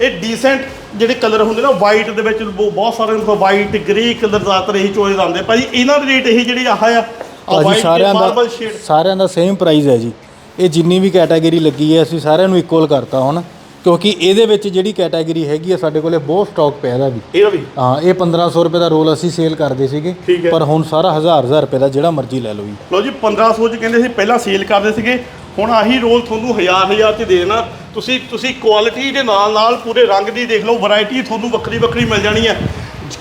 ਇਹ ਡੀਸੈਂਟ ਜਿਹੜੇ ਕਲਰ ਹੁੰਦੇ ਨਾ ਵਾਈਟ ਦੇ ਵਿੱਚ ਬਹੁ- ਬਹੁਤ ਸਾਰੇ ਵਾਈਟ ਗ੍ਰੇ ਕਲਰ ਜ਼ਿਆਦਾਤਰ ਇਹੀ ਚੋਇਸ ਆਉਂਦੇ। ਭਾਜੀ ਇਹਨਾਂ ਦੇ ਰੇਟ ਇਹੀ ਜਿਹੜੀ ਆਹ ਆ ਆ ਭਾਜੀ ਸਾਰਿਆਂ ਦਾ ਸਾਰਿਆਂ ਦਾ ਸੇਮ ਪ੍ਰਾਈਸ ਹੈ ਜੀ। ਇਹ ਜਿੰਨੀ ਵੀ ਕੈਟਾਗਰੀ ਲੱਗੀ ਹੈ ਅਸੀਂ ਸਾਰਿਆਂ ਨੂੰ ਇਕੁਅਲ ਕਰਤਾ ਹੁਣ ਕਿਉਂਕਿ ਇਹਦੇ ਵਿੱਚ ਜਿਹੜੀ ਕੈਟਾਗਰੀ ਹੈਗੀ ਹੈ ਸਾਡੇ ਕੋਲੇ ਬਹੁਤ ਸਟਾਕ ਪਿਆ ਇਹਦਾ ਵੀ। ਇਹਦਾ ਵੀ? ਹਾਂ ਇਹ 1500 ਰੁਪਏ ਦਾ ਰੋਲ ਅਸੀਂ ਸੇਲ ਕਰਦੇ ਸੀਗੇ। ਪਰ ਹੁਣ ਸਾਰਾ 1000 1000 ਰੁਪਏ ਦਾ ਜਿਹੜਾ ਮਰਜ਼ੀ ਲੈ ਲਓ ਜੀ। ਲੋ ਜੀ 1500 ਚ ਕਹਿੰਦੇ ਸੀ ਪਹਿਲਾਂ ਸੇਲ ਕਰਦੇ ਸੀਗੇ ਹੁਣ ਆਹੀ ਰੋਲ ਤੁਹਾਨੂੰ ਹਜ਼ਾਰ ਹਜ਼ਾਰ 'ਚ ਦੇਣਾ। ਤੁਸੀਂ ਤੁਸੀਂ ਕੁਆਲਿਟੀ ਦੇ ਨਾਲ ਨਾਲ ਪੂਰੇ ਰੰਗ ਦੀ ਦੇਖ ਲਓ ਵੈਰਾਈਟੀ ਤੁਹਾਨੂੰ ਵੱਖਰੀ ਵੱਖਰੀ ਮਿਲ ਜਾਣੀ ਹੈ।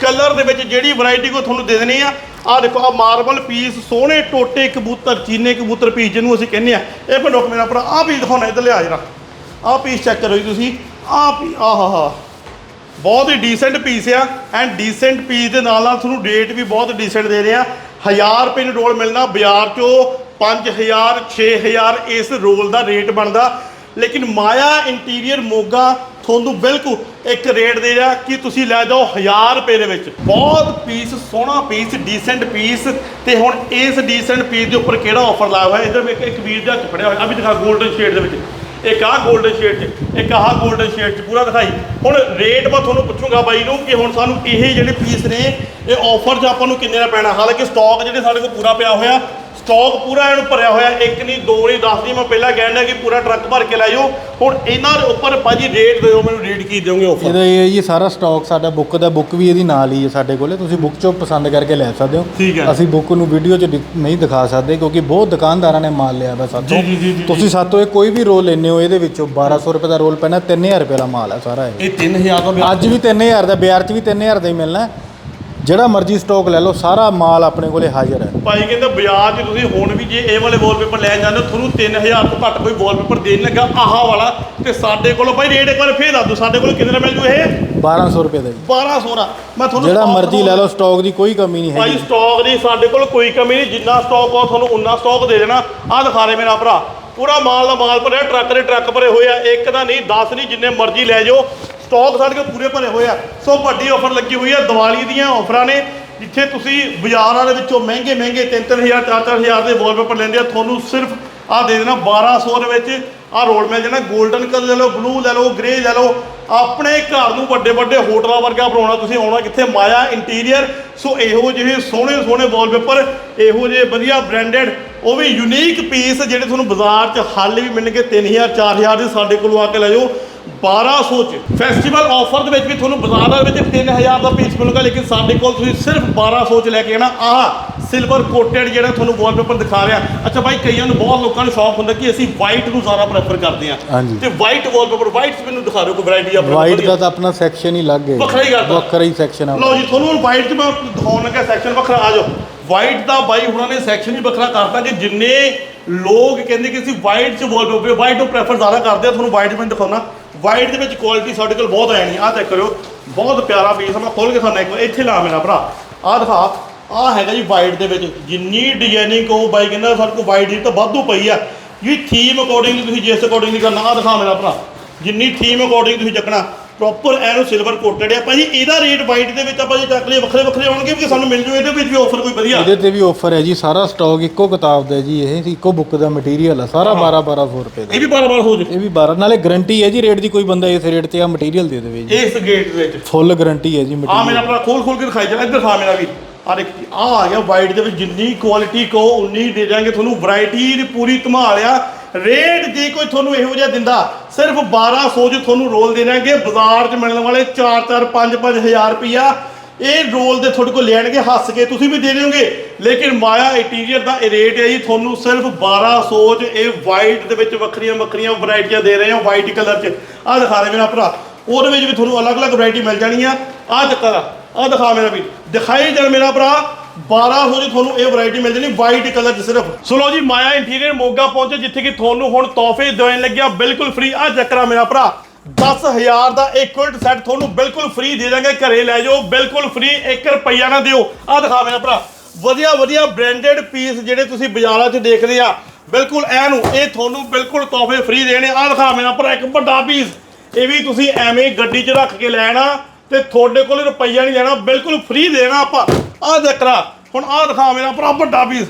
ਕਲਰ ਦੇ ਵਿੱਚ ਜਿਹੜੀ ਵੈਰਾਈਟੀ ਕੋ ਤੁਹਾਨੂੰ ਦੇ ਦੇਣੀ ਆ। ਆਹ ਦੇਖੋ ਆ ਮਾਰਬਲ ਪੀਸ ਸੋਹਣੇ ਟੋਟੇ ਕਬੂਤਰ, ਚੀਨੇ ਕਬੂਤਰ ਪੀਸ ਜਿਹਨੂੰ ਅਸੀਂ ਕਹਿੰਦੇ ਆ। ਇਹ ਭੰਡੋਕ ਮੇਰਾ ਭਰਾ, ਆਹ ਪੀਸ ਦਿਖਾਉਣਾ, ਇੱਧਰ ਲਿਆ ਜਰਾ। ਆਹ ਪੀਸ ਚੈੱਕ ਕਰੋ ਜੀ ਤੁਸੀਂ। ਆਹ ਪੀ ਆਹ ਬਹੁਤ ਹੀ ਡੀਸੈਂਟ ਪੀਸ ਆ ਐਂਡ ਡੀਸੈਂਟ ਪੀਸ ਦੇ ਨਾਲ ਨਾਲ ਤੁਹਾਨੂੰ ਰੇਟ ਵੀ ਬਹੁਤ ਡੀਸੈਂਟ ਦੇ ਰਹੇ ਆ। 1000 ਰੁਪਏ ਨੂੰ ਰੋਲ ਮਿਲਣਾ, ਬਾਜ਼ਾਰ 'ਚੋਂ 5000 6000 ਇਸ ਰੋਲ ਦਾ ਰੇਟ ਬਣਦਾ। ਲੇਕਿਨ ਮਾਇਆ ਇੰਟੀਰੀਅਰ ਮੋਗਾ ਤੁਹਾਨੂੰ ਬਿਲਕੁਲ ਇੱਕ ਰੇਟ ਦੇ ਰਿਹਾ ਕਿ ਤੁਸੀਂ ਲੈ ਜਾਓ 1000 ਰੁਪਏ ਦੇ ਵਿੱਚ। ਬਹੁਤ ਪੀਸ ਸੋਹਣਾ ਪੀਸ ਡੀਸੈਂਟ ਪੀਸ ਤੇ ਹੁਣ ਇਸ ਡੀਸੈਂਟ ਪੀਸ ਦੇ ਉੱਪਰ ਕਿਹੜਾ ਆਫਰ ਲਾਇਆ ਹੋਇਆ? ਇਧਰ ਇੱਕ ਇੱਕ ਵੀਰ ਦਾ ਫੜਿਆ ਹੋਇਆ। ਆ ਵੀ ਦਿਖਾ 골ਡਨ ਸ਼ੇਡ ਦੇ ਵਿੱਚ। ਇੱਕ ਆਹ 골ਡਨ ਸ਼ੇਡ 'ਚ, ਇੱਕ ਆਹ 골ਡਨ ਸ਼ੇਡ 'ਚ। ਪੂਰਾ ਦਿਖਾਈ। ਹੁਣ ਰੇਟ ਮੈਂ ਤੁਹਾਨੂੰ ਪੁੱਛੂੰਗਾ ਬਾਈ ਨੂੰ ਕਿ ਹੁਣ ਸਾਨੂੰ ਇਹ ਜਿਹੜੇ ਪੀਸ ਨੇ, ਇਹ ਆਫਰ 'ਚ ਆਪਾਂ ਨੂੰ ਕਿੰਨੇ ਦਾ ਪੈਣਾ? ਹਾਲਾਂਕਿ ਸਟਾਕ ਜਿਹੜੇ ਸਾਡੇ ਕੋਲ ਪੂਰਾ ਪਿਆ ਹੋਇਆ ਸਟਾਕ ਪੂਰਾ ਇਹਨੂੰ ਭਰਿਆ ਹੋਇਆ ਇੱਕ ਨਹੀਂ ਦੋ ਨਹੀਂ 10 ਨਹੀਂ ਮੈਂ ਪਹਿਲਾਂ ਕਹਿਣ ਡਿਆ ਕਿ ਪੂਰਾ ਟਰੱਕ ਭਰ ਕੇ ਲੈ ਜਾਓ ਹੁਣ ਇਹਨਾਂ ਦੇ ਉੱਪਰ ਭਾਜੀ ਰੇਟ ਦਿਓ ਮੈਨੂੰ ਰੇਟ ਕੀ ਦਿਓਗੇ ਆਫਰ ਇਹਦਾ ਇਹ ਹੈ ਜੀ ਸਾਰਾ ਸਟਾਕ ਸਾਡਾ ਬੁੱਕ ਦਾ ਬੁੱਕ ਵੀ ਇਹਦੀ ਨਾਲ ਹੀ ਹੈ ਸਾਡੇ ਕੋਲੇ। ਤੁਸੀਂ ਬੁੱਕ ਚੋਂ ਪਸੰਦ ਕਰਕੇ ਲੈ ਸਕਦੇ ਹੋ। ਠੀਕ ਹੈ। ਅਸੀਂ ਬੁੱਕ ਨੂੰ ਵੀਡੀਓ 'ਚ ਦਿਖ- ਨਹੀਂ ਦਿਖਾ ਸਕਦੇ ਕਿਉਂਕਿ ਬਹੁਤ ਦੁਕਾਨਦਾਰਾਂ ਨੇ ਮਾਲ ਲਿਆ ਵਾ ਸਾਤੋਂ ਜੀ, ਜੀ, ਜੀ, ਜੀ, ਤੁਸੀਂ ਸਾਤੋਂ ਇਹ ਕੋਈ ਵੀ ਰੋਲ ਲੈਨੇ ਹੋ ਇਹਦੇ ਵਿੱਚੋਂ 1200 ਰੁਪਏ ਦਾ ਰੋਲ ਪੈਣਾ 3000 ਰੁਪਏ ਦਾ ਮਾਲ ਹੈ ਸਾਰਾ ਇਹ। ਇਹ 3000 ਦਾ ਅੱਜ ਵੀ 3000 ਦਾ ਬਾਜ਼ਾਰ 'ਚ ਵੀ 3000 ਦਾ ਹੀ ਮਿਲਣਾ ਹੈ। ਜਿਹੜਾ ਮਰਜ਼ੀ ਸਟਾਕ ਲੈ ਲਓ ਸਾਰਾ ਮਾਲ ਆਪਣੇ ਕੋਲੇ ਹਾਜ਼ਰ ਹੈ। ਭਾਈ ਕਹਿੰਦਾ ਬਾਜ਼ਾਰ 'ਚ ਤੁਸੀਂ ਹੁਣ ਵੀ ਜੇ ਇਹ ਵਾਲੇ ਵਾਲਪੇਪਰ ਲੈਣ ਜਾਂਦੇ ਹੋ ਤੁਹਾਨੂੰ 3000 ਤੋਂ ਘੱਟ ਕੋਈ ਵਾਲਪੇਪਰ ਦੇਣ ਲੱਗਾ ਆਹ ਵਾਲਾ। ਤੇ ਸਾਡੇ ਕੋਲੋਂ ਭਾਈ ਰੇਟ ਇੱਕ ਵਾਰ ਫੇਰ ਦੱਸ ਦਿਓ ਸਾਡੇ ਕੋਲ ਕਿੰਨੇ ਦਾ ਮਿਲ ਜੂ ਇਹ? 1200 ਰੁਪਏ ਦਾ ਜੀ। 1200 ਦਾ। ਮੈਂ ਤੁਹਾਨੂੰ ਜਿਹੜਾ ਮਰਜ਼ੀ ਲੈ ਲਓ ਸਟਾਕ ਦੀ ਕੋਈ ਕਮੀ ਨਹੀਂ ਭਾਈ ਹੈਗੀ। ਸਟਾਕ ਦੀ ਸਾਡੇ ਕੋਲ ਕੋਈ ਕਮੀ ਨਹੀਂ ਜਿੰਨਾ ਸਟਾਕ ਆ ਤੁਹਾਨੂੰ ਉਨਾ ਸਟਾਕ ਦੇ ਦੇਣਾ। ਆਹ ਦਿਖਾ ਦੇ ਮੇਰਾ ਭਰਾ। ਪੂਰਾ ਮਾਲ ਦਾ ਮਾਲ ਭਰਿਆ ਟਰੱਕ ਦੇ ਟਰੱਕ ਭਰੇ ਹੋਏ ਆ। ਇੱਕ ਦਾ ਨਹੀਂ 10 ਨਹੀਂ ਜਿੰਨੇ ਮਰਜ਼ੀ ਲੈ ਜਾਓ। ਸਟਾਕ ਸਾਡੇ ਕੋਲ ਪੂਰੇ ਭਰੇ ਹੋਏ ਆ। ਸੋ ਵੱਡੀ ਆਫਰ ਲੱਗੀ ਹੋਈ ਆ। ਦੀਵਾਲੀ ਦੀਆਂ ਆਫਰਾਂ ਨੇ, ਜਿੱਥੇ ਤੁਸੀਂ ਬਾਜ਼ਾਰਾਂ ਦੇ ਵਿੱਚੋਂ ਮਹਿੰਗੇ ਮਹਿੰਗੇ 3-3000 4-4000 ਦੇ ਵਾਲਪੇਪਰ ਲੈਂਦੇ ਆ। ਤੁਹਾਨੂੰ ਸਿਰਫ ਆਹ ਦੇ ਦੇਣਾ 1200 ਦੇ ਵਿੱਚ। ਆਹ ਰੋਲ ਮਿਲ ਜਾਣਾ 골ਡਨ ਕਲਰ ਲੈ ਲਓ ਬਲੂ ਲੈ ਲਓ ਗ੍ਰੇ ਲੈ ਲਓ। ਆਪਣੇ ਘਰ ਨੂੰ ਵੱਡੇ ਵੱਡੇ ਹੋਟਲਾਂ ਵਰਗਾ ਬਣਾਉਣਾ। ਤੁਸੀਂ ਆਉਣਾ ਕਿੱਥੇ? ਮਾਇਆ ਇੰਟੀਰੀਅਰ ਸੋ ਇਹੋ ਜਿਹੇ ਸੋਹਣੇ ਸੋਹਣੇ ਵਾਲਪੇਪਰ ਇਹੋ ਜਿਹੇ ਵਧੀਆ ਬ੍ਰਾਂਡਡ ਉਹ ਵੀ ਯੂਨੀਕ ਪੀਸ ਜਿਹੜੇ ਤੁਹਾਨੂੰ ਬਾਜ਼ਾਰ 'ਚ ਹੱਲ ਵੀ ਮਿਲਣਗੇ। 3000 4000 ਦੇ ਸਾਡੇ ਕੋਲੋਂ ਆ ਕੇ ਲੈ ਜਾਓ। 1200 ਚ। ਫੈਸਟੀਵਲ ਆਫਰ ਦੇ ਵਿੱਚ ਵੀ ਤੁਹਾਨੂੰ ਬਾਜ਼ਾਰ ਦੇ ਵਿੱਚ 3000 ਦਾ ਪੀਸ ਮਿਲੂਗਾ ਲੇਕਿਨ ਸਾਡੇ ਕੋਲ ਤੁਸੀਂ ਸਿਰਫ 1200 ਚ ਲੈ ਕੇ ਆਣਾ ਆਹ ਸਿਲਵਰ ਕੋਟਡ ਜਿਹੜਾ ਤੁਹਾਨੂੰ ਵਾਲਪੇਪਰ ਦਿਖਾ ਰਿਹਾ। ਅੱਛਾ ਭਾਈ ਕਈਆਂ ਨੂੰ ਬਹੁਤ ਲੋਕਾਂ ਨੂੰ ਸ਼ੌਕ ਹੁੰਦਾ ਕਿ ਅਸੀਂ ਵਾਈਟ ਨੂੰ ਜ਼ਿਆਦਾ ਪ੍ਰੈਫਰ ਕਰਦੇ ਹਾਂਜੀ। ਤੇ ਵਾਈਟ ਵਾਲਪੇਪਰ ਵਾਈਟ ਮੈਨੂੰ ਦਿਖਾ ਦਿਓ ਕੋਈ ਵੈਰਾਈਟੀ ਆਪਣੀ ਵਾਈਟ ਦਾ ਤਾਂ ਆਪਣਾ ਸੈਕਸ਼ਨ ਹੀ ਅਲੱਗ ਹੈ। ਵੱਖਰਾ ਹੀ ਕਰਤਾ। ਵੱਖਰਾ ਹੀ ਸੈਕਸ਼ਨ ਆ। ਲਓ ਜੀ ਤੁਹਾਨੂੰ ਵਾਈਟ 'ਚ ਮੈਂ ਦਿਖਾਉਣ ਲੱਗਾ ਸੈਕਸ਼ਨ ਵੱਖਰਾ ਆ ਜਾਓ। ਵਾਈਟ ਦਾ ਬਾਈ ਹੁਣਾਂ ਨੇ ਸੈਕਸ਼ਨ ਹੀ ਵੱਖਰਾ ਕਰਤਾ ਕਿ ਜਿੰਨੇ ਲੋਕ ਕਹਿੰਦੇ ਕਿ ਅਸੀਂ ਵਾਈਟ 'ਚ ਵਾਲਪੇਪਰ ਵਾਈਟ ਨੂੰ ਪ੍ਰੈਫਰ ਜ਼ਿਆਦਾ ਕਰਦੇ ਆ ਤੁਹਾਨੂੰ ਵਾਈਟ ਮੈਂ ਦਿਖਾਉਣਾ। ਵਾਈਟ ਦੇ ਵਿੱਚ ਕੁਆਲਿਟੀ ਸਾਡੇ ਕੋਲ ਬਹੁਤ ਆਣੀ ਆਹ ਚੈੱਕ ਕਰਿਓ। ਬਹੁਤ ਪਿਆਰਾ ਪੀਸ ਮੈਂ ਖੋਲ ਕੇ ਤੁਹਾਨੂੰ ਇੱਕ ਵਾਰ ਇੱਥੇ ਲਾ ਮੇਰਾ ਭਰਾ। ਆਹ ਦਿਖਾ। ਆਹ ਹੈਗਾ ਜੀ ਵਾਈਟ ਦੇ ਵਿੱਚ। ਜਿੰਨੀ ਡਿਜ਼ਾਈਨਿੰਗ ਉਹ ਬਾਈ ਕਹਿੰਦਾ ਸਾਡੇ ਕੋਲ ਵਾਈਟ ਦੀ ਤਾਂ ਵਾਧੂ ਪਈ ਆ। ਜੀ ਥੀਮ ਅਕੋਰਡਿੰਗਲੀ ਤੁਸੀਂ ਜਿਸ ਅਕੋਰਡਿੰਗਲੀ ਕਰਨਾ ਆ ਦਿਖਾ ਮੇਰਾ ਭਰਾ। ਜਿੰਨੀ ਥੀਮ ਅਕੋਰਡਿੰਗ ਤੁਸੀਂ ਚੱਕਣਾ ਪ੍ਰੋਪਰ ਐਨੂੰ ਸਿਲਵਰ ਕੋਟਡ ਆ। ਭਾਜੀ ਇਹਦਾ ਰੇਟ ਵਾਈਟ ਦੇ ਵਿੱਚ ਆਪਾਂ ਜੇ ਚੱਕ ਲਈਏ ਵੱਖਰੇ ਵੱਖਰੇ ਆਉਣਗੇ ਕਿ ਸਾਨੂੰ ਮਿਲ ਜੂ ਇਹਦੇ ਵਿੱਚ ਵੀ ਆਫਰ ਕੋਈ ਵਧੀਆ। ਇਹਦੇ ਤੇ ਵੀ ਆਫਰ ਹੈ ਜੀ ਸਾਰਾ ਸਟਾਕ ਇੱਕੋ ਕਿਤਾਬ ਦਾ ਹੈ ਜੀ ਇਹ ਇੱਕੋ ਬੁੱਕ ਦਾ ਮਟੀਰੀਅਲ ਹੈ। ਸਾਰਾ 12 1200 ਰੁਪਏ ਦਾ। ਇਹ ਵੀ ਬਾਰ-ਬਾਰ ਹੋ ਜੇ ਇਹ ਵੀ 12 ਨਾਲੇ ਗਾਰੰਟੀ ਹੈ ਜੀ ਰੇਟ ਦੀ ਕੋਈ ਬੰਦਾ ਇਸ ਰੇਟ ਤੇ ਆ ਮਟੀਰੀਅਲ ਦੇ ਦੇਵੇ ਜੀ। ਇਸ ਗੇਟ ਦੇ ਵਿੱਚ। ਫੁੱਲ ਗਾਰੰਟੀ ਹੈ ਜੀ ਆ ਮਟੀਰੀਅਲ ਮੇਰਾ ਆਪਣਾ ਖੋਲ ਖੋਲ ਕੇ ਦਿਖਾਈ ਜਾ ਇੱਧਰ ਖਾ ਮੇਰਾ ਵੀ। ਆ ਦੇਖ ਆ ਆ ਗਿਆ ਵਾਈਟ ਦੇ ਵਿੱਚ ਜਿੰਨੀ ਕੁਆਲਿਟੀ ਕੋ ਉਨੀ ਦੇ ਜਾਾਂਗੇ ਤੁਹਾਨੂੰ। ਵੈਰਾਈਟੀ ਦੀ ਪੂਰੀ ਧਮਾਲ ਆ। ਰੇਟ ਜੇ ਕੋਈ ਤੁਹਾਨੂੰ ਇਹੋ ਜਿਹਾ ਦਿੰਦਾ, ਸਿਰਫ 1200 ਚ ਤੁਹਾਨੂੰ ਰੋਲ ਦੇ ਦੇਣਗੇ। ਬਾਜ਼ਾਰ 'ਚ ਮਿਲਣ ਵਾਲੇ 4-4 5-5 ਹਜ਼ਾਰ ਰੁਪਿਆ ਇਹ ਰੋਲ ਦੇ ਤੁਹਾਡੇ ਕੋਲ ਲੈਣਗੇ, ਹੱਸ ਕੇ ਤੁਸੀਂ ਵੀ ਦੇ ਦਿਓਗੇ। ਲੇਕਿਨ ਮਾਇਆ ਇੰਟੀਰੀਅਰ ਦਾ ਇਹ ਰੇਟ ਹੈ ਜੀ, ਤੁਹਾਨੂੰ ਸਿਰਫ 1200 ਚ ਇਹ ਵਾਈਟ ਦੇ ਵਿੱਚ ਵੱਖਰੀਆਂ ਵੱਖਰੀਆਂ ਵੈਰਾਈਟੀਆਂ ਦੇ ਰਹੇ ਹਾਂ ਵਾਈਟ ਕਲਰ 'ਚ। ਆਹ ਦਿਖਾ ਦੇ ਮੇਰਾ ਭਰਾ। ਉਹਦੇ ਵਿੱਚ ਵੀ ਤੁਹਾਨੂੰ ਅਲੱਗ-ਅਲੱਗ ਵੈਰਾਈਟੀ ਮਿਲ ਜਾਣੀ ਆ ਆਹ ਚੱਕਰ ਆਹ ਦਿਖਾ ਮੇਰਾ ਵੀ ਦਿਖਾਈ ਚੱਲ ਮੇਰਾ ਭਰਾ 1200 ਦੀ ਤੁਹਾਨੂੰ ਇਹ ਵੈਰਾਈਟੀ ਮਿਲ ਜਾਣੀ ਵਾਈਟ ਕਲਰ 'ਚ ਸਿਰਫ। ਸੋ ਲਓ ਜੀ, ਮਾਇਆ ਇੰਟੀਰੀਅਰ ਮੋਗਾ ਪਹੁੰਚੇ, ਜਿੱਥੇ ਕਿ ਤੁਹਾਨੂੰ ਹੁਣ ਤੋਹਫੇ ਦੇਣ ਲੱਗਿਆ, ਬਿਲਕੁਲ ਫ੍ਰੀ ਆਹ ਚੱਕਰਾ ਮੇਰਾ ਭਰਾ 10000 ਦਾ ਇੱਕ ਕੁਇਲਟ ਸੈੱਟ ਤੁਹਾਨੂੰ ਬਿਲਕੁਲ ਫ੍ਰੀ ਦੇ ਦਾਂਗੇ, ਘਰੇ ਲੈ ਜਾਓ, ਬਿਲਕੁਲ ਫ੍ਰੀ 1 ਰੁਪਈਆ ਨਾ ਦਿਓ। ਆਹ ਦਿਖਾ ਮੇਰਾ ਭਰਾ, ਵਧੀਆ ਵਧੀਆ ਬ੍ਰਾਂਡਡ ਪੀਸ ਜਿਹੜੇ ਤੁਸੀਂ ਬਾਜ਼ਾਰਾਂ 'ਚ ਦੇਖਦੇ ਆ, ਬਿਲਕੁਲ ਐ ਨੂੰ, ਇਹ ਤੁਹਾਨੂੰ ਬਿਲਕੁਲ ਤੋਹਫੇ ਫ੍ਰੀ ਦੇਣੇ। ਆਹ ਦਿਖਾ ਮੇਰਾ ਭਰਾ, ਇੱਕ ਵੱਡਾ ਪੀਸ ਇਹ ਵੀ ਤੁਸੀਂ ਐਵੇਂ ਗੱਡੀ 'ਚ ਰੱਖ ਕੇ ਲੈਣਾ ਤੇ ਤੁਹਾਡੇ ਕੋਲ ਰੁਪਈਆ ਨਹੀਂ ਲੈਣਾ ਬਿਲਕੁਲ ਫ੍ਰੀ ਦੇਣਾ ਆਪਾਂ। ਆਹ ਚੱਕਰਾ ਹੁਣ ਆਹ ਦਿਖਾ ਮੇਰਾ ਭਰਾ ਵੱਡਾ ਪੀਸ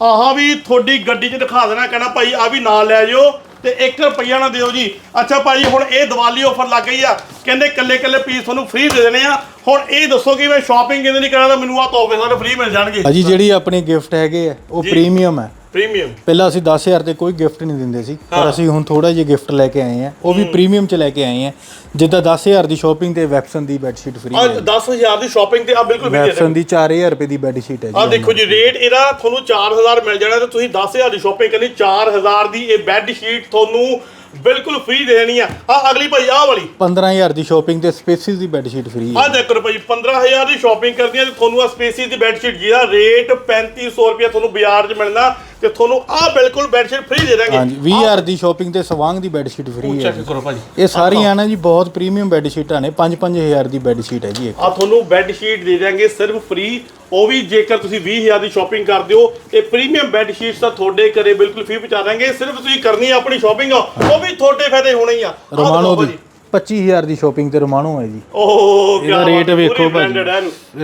ਆਹ ਵੀ ਤੁਹਾਡੀ ਗੱਡੀ 'ਚ ਦਿਖਾ ਦੇਣਾ ਕਹਿਣਾ ਭਾਈ ਆ ਵੀ ਨਾਲ ਲੈ ਜਾਓ ਤੇ 1 ਰੁਪਈਆ ਨਾ ਦਿਓ ਜੀ। ਅੱਛਾ ਭਾਈ ਹੁਣ ਇਹ ਦੀਵਾਲੀ ਆਫਰ ਲੱਗ ਗਈ ਆ। ਕਹਿੰਦੇ ਕੱਲੇ ਕੱਲੇ ਪੀਸ ਤੁਹਾਨੂੰ ਫ੍ਰੀ ਦੇ ਦੇਣੇ ਆ। ਹੁਣ ਇਹ ਦੱਸੋ ਕਿ ਮੈਂ ਸ਼ਾਪਿੰਗ ਕਿਵੇਂ ਨਹੀਂ ਕਰਾਂ ਤਾਂ ਮੈਨੂੰ ਆ ਤੋਹਫੇ ਸਾਰੇ ਫ੍ਰੀ ਮਿਲ ਜਾਣਗੇ। ਅਜੀ ਜਿਹੜੀ ਆਪਣੀ ਗਿਫਟ ਹੈਗੇ ਆ ਉਹ ਪ੍ਰੀਮੀਅਮ ਹੈ ਪ੍ਰੀਮੀਅਮ ਪਹਿਲਾਂ ਅਸੀਂ 10000 ਤੇ ਕੋਈ ਗਿਫਟ ਨਹੀਂ ਦਿੰਦੇ ਸੀ ਪਰ ਅਸੀਂ ਹੁਣ ਥੋੜਾ ਜਿਹਾ ਗਿਫਟ ਲੈ ਕੇ ਆਏ ਆ ਉਹ ਵੀ ਪ੍ਰੀਮੀਅਮ ਚ ਲੈ ਕੇ ਆਏ ਆ ਜਿੱਦਾਂ 10000 ਦੀ ਸ਼ਾਪਿੰਗ ਤੇ ਵੈਪਸਨ ਦੀ ਬੈੱਡਸ਼ੀਟ ਫ੍ਰੀ ਆ ਹੈ। 10000 ਦੀ ਸ਼ਾਪਿੰਗ ਤੇ ਆ ਬਿਲਕੁਲ ਵੀ ਦੇ ਵੈਪਸਨ ਦੀ 4000 ਰੁਪਏ ਦੀ ਬੈੱਡਸ਼ੀਟ ਹੈ ਆ ਜੀ ਦੇਖੋ ਜੀ ਰੇਟ ਇਹਦਾ ਤੁਹਾਨੂੰ 4000 ਮਿਲ ਜਾਣਾ ਤੇ ਤੁਸੀਂ 10000 ਦੀ ਸ਼ਾਪਿੰਗ ਕਰਨੀ 4000 ਦੀ ਇਹ ਬੈੱਡ ਸ਼ੀਟ ਤੁਹਾਨੂੰ ਬਿਲਕੁਲ ਫ੍ਰੀ ਦੇਣੀ ਆ। ਆ ਅਗਲੀ ਭਾਈ ਆਹ ਵਾਲੀ। 15000 ਦੀ ਸ਼ਾਪਿੰਗ ਤੇ ਸਪੇਸਿਸ ਦੀ ਬੈੱਡਸ਼ੀਟ ਫ੍ਰੀ ਆ ਦੇਖੋ ਰੁਪਏ 15000 ਦੀ ਸ਼ਾਪਿੰਗ ਕਰਨੀ ਹੈ ਤੇ ਤੁਹਾਨੂੰ ਆ ਸਪੇਸੀ ਦੀ ਬੈੱਡ ਸ਼ੀਟ ਜਿਹਦਾ ਰੇਟ 3500 ਰੁਪਏ ਤੁਹਾਨੂੰ ਬਾਜ਼ਾਰ 'ਚ ਮਿਲਣਾ। ਤੇ ਤੁਹਾਨੂੰ ਆ ਬਿਲਕੁਲ ਬੈੱਡ ਸ਼ੀਟ ਫ੍ਰੀ ਦੇ ਦਾਂਗੇ। ਹਾਂਜੀ 20000 ਦੀ ਸ਼ਾਪਿੰਗ ਤੇ ਸਵਾਂਗ ਦੀ ਬੈੱਡਸ਼ੀਟ ਫ੍ਰੀ ਹੈ ਚੈੱਕ ਕਰੋ ਭਾਜੀ। ਇਹ ਸਾਰੀਆਂ ਨਾ ਜੀ ਬਹੁਤ ਪ੍ਰੀਮੀਅਮ ਬੈੱਡਸ਼ੀਟਾਂ ਨੇ 5-5000 ਦੀ ਬੈੱਡਸ਼ੀਟ ਹੈ ਜੀ ਇੱਕ। ਆ ਤੁਹਾਨੂੰ ਬੈੱਡ ਸ਼ੀਟ ਦੇ ਦਾਂਗੇ ਸਿਰਫ ਫ੍ਰੀ ਉਹ ਵੀ ਜੇਕਰ ਤੁਸੀਂ 20000 ਦੀ ਸ਼ਾਪਿੰਗ ਕਰਦੇ ਹੋ ਇਹ ਪ੍ਰੀਮੀਅਮ ਬੈੱਡ ਸ਼ੀਟਸ ਤਾਂ ਤੁਹਾਡੇ ਘਰੇ ਬਿਲਕੁਲ ਫ੍ਰੀ ਪਹੁੰਚਾ ਦਾਂਗੇ। ਸਿਰਫ ਤੁਸੀਂ ਕਰਨੀ ਆਪਣੀ ਸ਼ਾਪਿੰਗ ਉਹ ਵੀ ਤੁਹਾਡੇ ਫਾਇਦੇ ਹੋਣੇ ਹੀ ਆ। ਆਹ ਰੋਮਾਨੋ ਦੀ। ਭਾਜੀ। 25000 ਦੀ ਸ਼ਾਪਿੰਗ ਤੇ ਰੋਮਾਨੋ ਹੈ ਜੀ। ਓਹ ਇਹਦਾ ਰੇਟ ਵੇਖੋ ਭਾਜੀ।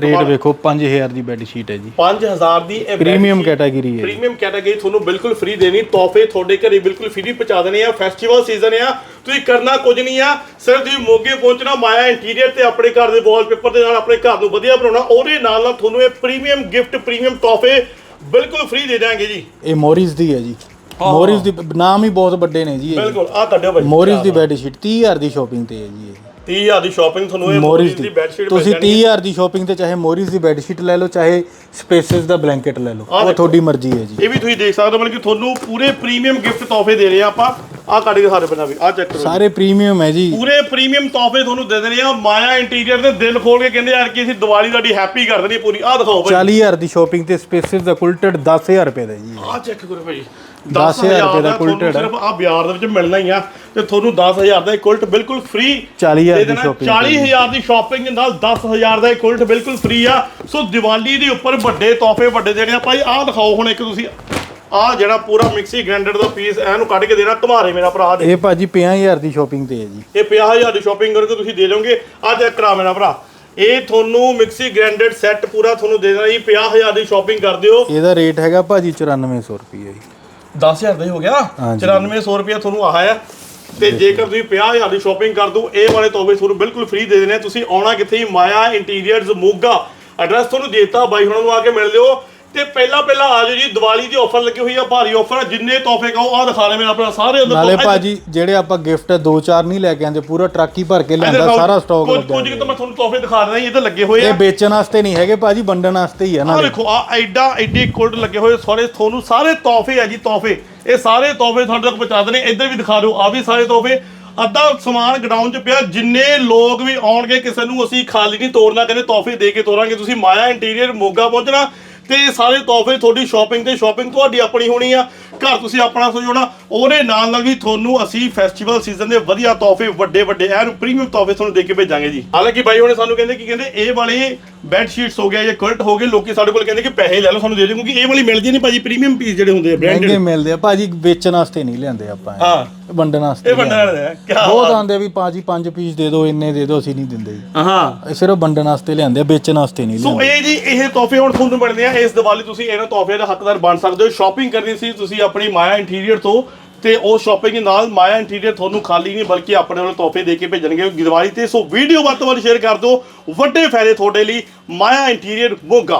ਰੇਟ ਵੇਖੋ 5000 ਦੀ ਬੈੱਡਸ਼ੀਟ ਹੈ ਜੀ। 5000 ਦੀ ਇਹ ਪ੍ਰੀਮੀਅਮ ਕੈਟਾਗਰੀ ਹੈ। ਪ੍ਰੀਮੀਅਮ ਕੈਟਾਗਰੀ ਤੁਹਾਨੂੰ ਬਿਲਕੁਲ ਫ੍ਰੀ ਦੇਣੀ। ਤੋਹਫੇ ਤੁਹਾਡੇ ਘਰੇ ਬਿਲਕੁਲ ਫ੍ਰੀ ਪਹੁੰਚਾ ਦੇਣੇ ਆ। ਫੈਸਟੀਵਲ ਸੀਜ਼ਨ ਆ। ਤੁਸੀਂ ਕਰਨਾ ਕੁਝ ਨਹੀਂ ਆ। ਸਿਰਫ ਤੁਸੀਂ ਮੋਗੇ ਪਹੁੰਚਣਾ ਮਾਇਆ ਇੰਟੀਰੀਅਰ ਤੇ ਆਪਣੇ ਘਰ ਦੇ ਵਾਲਪੇਪਰ ਦੇ ਨਾਲ ਆਪਣੇ ਘਰ ਨੂੰ ਵਧੀਆ ਬਣਾਉਣਾ। ਉਹਦੇ ਨਾਲ ਨਾਲ ਤੁਹਾਨੂੰ ਇਹ ਪ੍ਰੀਮੀਅਮ ਗਿਫਟ ਪ੍ਰੀਮੀਅਮ ਤੋਹਫੇ ਬਿਲਕੁਲ ਫ੍ਰੀ ਦੇ ਦਾਂਗੇ ਜੀ। ਇਹ ਮੋਰਿਸ ਦੀ ਹੈ ਜੀ। ਮੋਰਿਸ ਦੀ ਨਾਮ ਹੀ ਬਹੁਤ ਵੱਡੇ ਨੇ ਜੀ ਇਹ। ਬਿਲਕੁਲ ਆ ਤੁਹਾਡੇ ਭਾਈ ਮੋਰਿਸ ਦੀ ਬੈੱਡਸ਼ੀਟ 30000 ਦੀ ਸ਼ਾਪਿੰਗ ਤੇ ਹੈ ਜੀ ਇਹ। 30000 ਦੀ ਸ਼ਾਪਿੰਗ ਤੁਹਾਨੂੰ ਇਹ ਮੋਰਿਸ ਮੋਰਿਸ ਦੀ ਬੈਡਸ਼ੀਟ ਤੁਸੀਂ 30000 ਦੀ ਸ਼ਾਪਿੰਗ ਤੇ ਚਾਹੇ ਮੋਰਿਸ ਦੀ ਬੈੱਡਸ਼ੀਟ ਲੈ ਲਓ ਚਾਹੇ ਸਪੇਸਿਸ ਦਾ ਬਲੈਂਕਟ ਲੈ ਲਓ ਉਹ ਤੁਹਾਡੀ ਮਰਜ਼ੀ ਹੈ ਜੀ। ਇਹ ਵੀ ਤੁਸੀਂ ਦੇਖ ਸਕਦੇ ਹੋ ਮਤਲਬ ਕਿ ਤੁਹਾਨੂੰ ਪੂਰੇ ਪ੍ਰੀਮੀਅਮ ਗਿਫਟ ਤੋਹਫੇ ਦੇ ਰਹੇ ਆ ਆਪਾਂ। ਆ ਕੱਢ ਕੇ ਸਾਰੇ ਵੀ ਆ ਚੈੱਕ ਕਰੋ ਸਾਰੇ ਪ੍ਰੀਮੀਅਮ ਹੈ ਜੀ। ਪੂਰੇ ਪ੍ਰੀਮੀਅਮ ਤੋਹਫੇ ਤੁਹਾਨੂੰ ਦੇ ਦੇਣੇ ਆ। ਮਾਇਆ ਇੰਟੀਰੀਅਰ ਦੇ ਦਿਲ ਖੋਲ ਕੇ ਕਹਿੰਦੇ ਯਾਰ ਕਿ ਅਸੀਂ ਦੀਵਾਲੀ ਤੁਹਾਡੀ ਹੈਪੀ ਕਰ ਦੇਣੀ ਪੂਰੀ। ਆ ਦਿਖਾਓ ਭਾਈ 40000 ਦੀ ਸ਼ਾਪਿੰਗ ਤੇ ਸਪੇਸਿਸ ਦਾ ਕੁਲਟਡ 10000 ਰੁਪਏ ਦਾ ਜੀ ਆ ਚੈੱਕ ਕਰੋ ਭਾਈ 10,000 ਰੁਪਏ ਦਾ ਕੁਲਟਡ ਆ। ਸਿਰਫ ਆ। ਬਾਜ਼ਾਰ ਦੇ ਵਿੱਚ ਮਿਲਣਾ ਹੀ ਆ ਤੇ ਤੁਹਾਨੂੰ 10000 ਦਾ ਕੁਲਟ ਬਿਲਕੁਲ ਫ੍ਰੀ 40,000 ਦੀ shopping 40000 ਦੀ ਸ਼ਾਪਿੰਗ ਦੇ ਨਾਲ 10000 ਦਾ ਕੁਲਟ ਬਿਲਕੁਲ ਫ੍ਰੀ ਆ। ਸੋ ਦੀਵਾਲੀ ਦੇ ਉੱਪਰ ਵੱਡੇ ਤੋਹਫੇ ਵੱਡੇ ਦੇਣੇ ਆ। ਭਾਈ ਆਹ ਦਿਖਾਓ ਹੁਣ ਇੱਕ ਤੁਸੀਂ। ਆਹ ਜਿਹੜਾ ਪੂਰਾ ਮਿਕਸੀ ਗ੍ਰਾਈਂਡਰ ਦਾ ਪੀਸ ਇਹਨੂੰ ਕੱਢ ਕੇ ਦੇਣਾ। ਘਮਾਰੇ ਮੇਰਾ ਭਰਾ ਦੇ। ਇਹ ਭਾਜੀ 50000 ਦੀ ਸ਼ਾਪਿੰਗ ਤੇ ਹੈ ਜੀ। ਇਹ 50000 ਦੀ ਸ਼ਾਪਿੰਗ ਕਰਕੇ ਤੁਸੀਂ ਦੇ ਲਓਗੇ ਆ ਚੈੱਕ ਕਰਾ ਮੇਰਾ ਭਰਾ। ਇਹ ਤੁਹਾਨੂੰ ਮਿਕਸੀ ਗ੍ਰਾਈਂਡਰ ਸੈੱਟ ਪੂਰਾ ਤੁਹਾਨੂੰ ਦੇ ਦੇਣਾ ਜੀ। 50000 ਦੀ ਸ਼ਾਪਿੰਗ ਕਰ ਦਿਓ। ਇਹਦਾ ਰੇਟ ਹੈਗਾ ਭਾਜੀ 9400 ਰੁਪਏ ਜੀ। 10000 ਦਾ ਹੀ ਹੋ ਗਿਆ ਹਾਂਜੀ। 9400 ਰੁਪਏ ਤੁਹਾਨੂੰ ਆਹ ਆ ਤੇ ਜੇਕਰ ਤੁਸੀਂ 50000 ਦੀ ਸ਼ਾਪਿੰਗ ਕਰ ਦੋ ਇਹ ਵਾਲੇ ਤੋਹਫੇ ਤੁਹਾਨੂੰ ਬਿਲਕੁਲ ਫ੍ਰੀ ਦੇ ਦੇਣੇ। ਤੁਸੀਂ ਆਉਣਾ ਕਿੱਥੇ ਹੀ ਮਾਇਆ ਇੰਟੀਰੀਅਰਸ ਮੋਗਾ। ਐਡਰੈਸ ਤੁਹਾਨੂੰ ਦੇਤਾ। ਬਾਈ ਹੁਣਾਂ ਨੂੰ ਆ ਕੇ ਮਿਲ ਲਿਓ। ਤੇ ਪਹਿਲਾਂ ਪਹਿਲਾਂ ਆ ਜਾਓ ਜੀ ਦੀਵਾਲੀ ਦੀ ਆਫਰ ਲੱਗੀ ਹੋਈ ਆ ਭਾਰੀ ਆਫਰ ਜਿੰਨੇ ਤੋਹਫੇ ਕਹੋ ਆ ਦਿਖਾ ਰਹੇ ਮੇਰਾ ਆਪਣਾ ਸਾਰੇ ਅੰਦਰ ਨਾਲੇ ਭਾਜੀ ਜਿਹੜੇ ਆਪਾਂ ਗਿਫਟ ਦੋ ਚਾਰ ਨਹੀਂ ਲੈ ਕੇ ਆਂਦੇ ਪੂਰਾ ਟਰੱਕ ਹੀ ਭਰ ਕੇ ਇੱਧਰ ਲਿਆਂਦਾ ਦਿਖਾਓ। ਸਾਰਾ ਸਟਾਕ ਕੁਝ ਕੁਝ ਕਿ ਤਾਂ ਮੈਂ ਤੁਹਾਨੂੰ ਤੋਹਫੇ ਦਿਖਾ ਦਿੰਦਾ ਜੀ ਇੱਧਰ ਲੱਗੇ ਹੋਏ ਇਹ ਆ ਵੇਚਣ ਵਾਸਤੇ ਨਹੀਂ ਹੈਗੇ ਭਾਜੀ ਵੰਡਣ ਵਾਸਤੇ ਹੀ ਆ ਆ ਨਾਲੇ। ਦੇਖੋ ਆ ਐਡਾ ਐਡੀ ਕੁਲਟ ਲੱਗੇ ਹੋਏ ਸਾਰੇ ਤੁਹਾਨੂੰ ਸਾਰੇ ਤੋਹਫੇ ਆ ਜੀ ਤੋਹਫੇ। ਇਹ ਸਾਰੇ ਤੋਹਫੇ ਤੁਹਾਡੇ ਤੱਕ ਪਹੁੰਚਾ ਦੇਣੇ ਇੱਧਰ ਵੀ ਦਿਖਾ ਦਿਓ ਆ ਵੀ ਸਾਰੇ ਤੋਹਫੇ। ਅੱਧਾ ਸਮਾਨ ਗਡਾਊਨ 'ਚ ਪਿਆ ਜਿੰਨੇ ਲੋਕ ਵੀ ਆਉਣਗੇ ਕਿਸੇ ਨੂੰ ਅਸੀਂ ਖਾਲੀ ਨਹੀਂ ਤੋੜਨਾ ਕਹਿੰਦੇ ਤੋਹਫੇ ਦੇ ਕੇ ਤੋਰਾਂਗੇ ਤੁਸੀਂ ਮਾਇਆ ਇੰਟੀਰੀਅਰ ਮੋਗਾ ਪਹੁੰਚਣਾ ਤੇ ਇਹ ਸਾਰੇ ਤੋਹਫੇ ਤੁਹਾਡੀ ਸ਼ਾਪਿੰਗ ਤੇ ਸ਼ਾਪਿੰਗ ਤੁਹਾਡੀ ਆਪਣੀ ਹੋਣੀ ਆ। ਘਰ ਤੁਸੀਂ ਆਪਣਾ ਸੋਚਣਾ ਉਹਦੇ ਨਾਲ ਨਾਲ ਵੀ ਤੁਹਾਨੂੰ ਅਸੀਂ ਫੈਸਟੀਵਲ ਸੀਜ਼ਨ ਦੇ ਵਧੀਆ ਤੋਹਫੇ ਵੱਡੇ ਵੱਡੇ ਐਨ ਪ੍ਰੀਮੀਅਮ ਤੋਹਫੇ ਤੁਹਾਨੂੰ ਦੇ ਕੇ ਭੇਜਾਂਗੇ ਜੀ। ਹਾਲਾਂਕਿ ਬਾਈ ਉਹਨੇ ਸਾਨੂੰ ਕਹਿੰਦੇ ਕੀ ਕਹਿੰਦੇ ਇਹ ਵਾਲੇ ਬੈੱਡ ਸ਼ੀਟਸ ਹੋ ਗਿਆ ਜਾਂ ਕੁਲਟ ਹੋ ਗਏ ਲੋਕੀ ਸਾਡੇ ਕੋਲ ਕਹਿੰਦੇ ਕਿ ਪੈਸੇ ਲੈ ਲਓ ਸਾਨੂੰ ਦੇ ਦਿਓ ਕਿਉਂਕਿ ਇਹ ਵਾਲੀ ਮਿਲਦੀ ਨਹੀਂ ਭਾਜੀ ਪ੍ਰੀਮੀਅਮ ਪੀਸ ਜਿਹੜੇ ਹੁੰਦੇ ਆ ਮਹਿੰਗੇ ਬ੍ਰਾਂਡਡ ਮਿਲਦੇ ਆ ਭਾਜੀ ਵੇਚਣ ਵਾਸਤੇ ਨਹੀਂ ਲਿਆਂਦੇ ਆਪਾਂ ਇਹ। ਹਾਂ। ਵੰਡਣ ਵਾਸਤੇ ਇਹ ਵੰਡਣ ਵਾਲੇ ਆ ਕੀ ਬਹੁਤ ਆਂਦੇ ਵੀ ਭਾਜੀ ਪੰਜ ਪੀਸ ਦੇ ਦਿਓ ਇੰਨੇ ਦੇ ਦਿਓ ਅਸੀਂ ਨਹੀਂ ਦਿੰਦੇ ਜੀ। ਹਾਂ। ਇਹ ਸਿਰਫ ਵੰਡਣ ਵਾਸਤੇ ਲਿਆਂਦੇ ਆ ਵੇਚਣ ਵਾਸਤੇ ਨਹੀਂ ਸੋ ਲਿਆਂਦੇ। ਇਹ ਜੀ ਇਹ ਤੋਹਫੇ ਹੁਣ ਤੁਹਾਨੂੰ ਮਿਲਦੇ ਆ। ਇਸ ਦੀਵਾਲੀ ਤੁਸੀਂ ਇਹਨਾਂ ਤੋਹਫੇ ਦਾ ਹੱਕਦਾਰ ਬਣ ਸਕਦੇ ਹੋ। ਸ਼ਾਪਿੰਗ ਕਰਨੀ ਸੀ ਤੁਸੀਂ ਆਪਣੀ ਮਾਇਆ ਇੰਟੀਰੀਅਰ ਤੋਂ ਤੇ ਉਹ ਸ਼ਾਪਿੰਗ ਨਾਲ ਮਾਇਆ ਇੰਟੀਰੀਅਰ ਤੁਹਾਨੂੰ ਖਾਲੀ ਨਹੀਂ ਬਲਕਿ ਆਪਣੇ ਵੱਲੋਂ ਤੋਹਫੇ ਦੇ ਕੇ ਭੇਜਣਗੇ ਦੀਵਾਲੀ ਤੇ। ਸੋ ਵੀਡੀਓ ਵੱਧ ਤੋਂ ਵੱਧ ਸ਼ੇਅਰ ਕਰ ਦਿਓ। ਵੱਡੇ ਫਾਇਦੇ ਤੁਹਾਡੇ ਲਈ ਮਾਇਆ ਇੰਟੀਰੀਅਰ ਮੋਗਾ।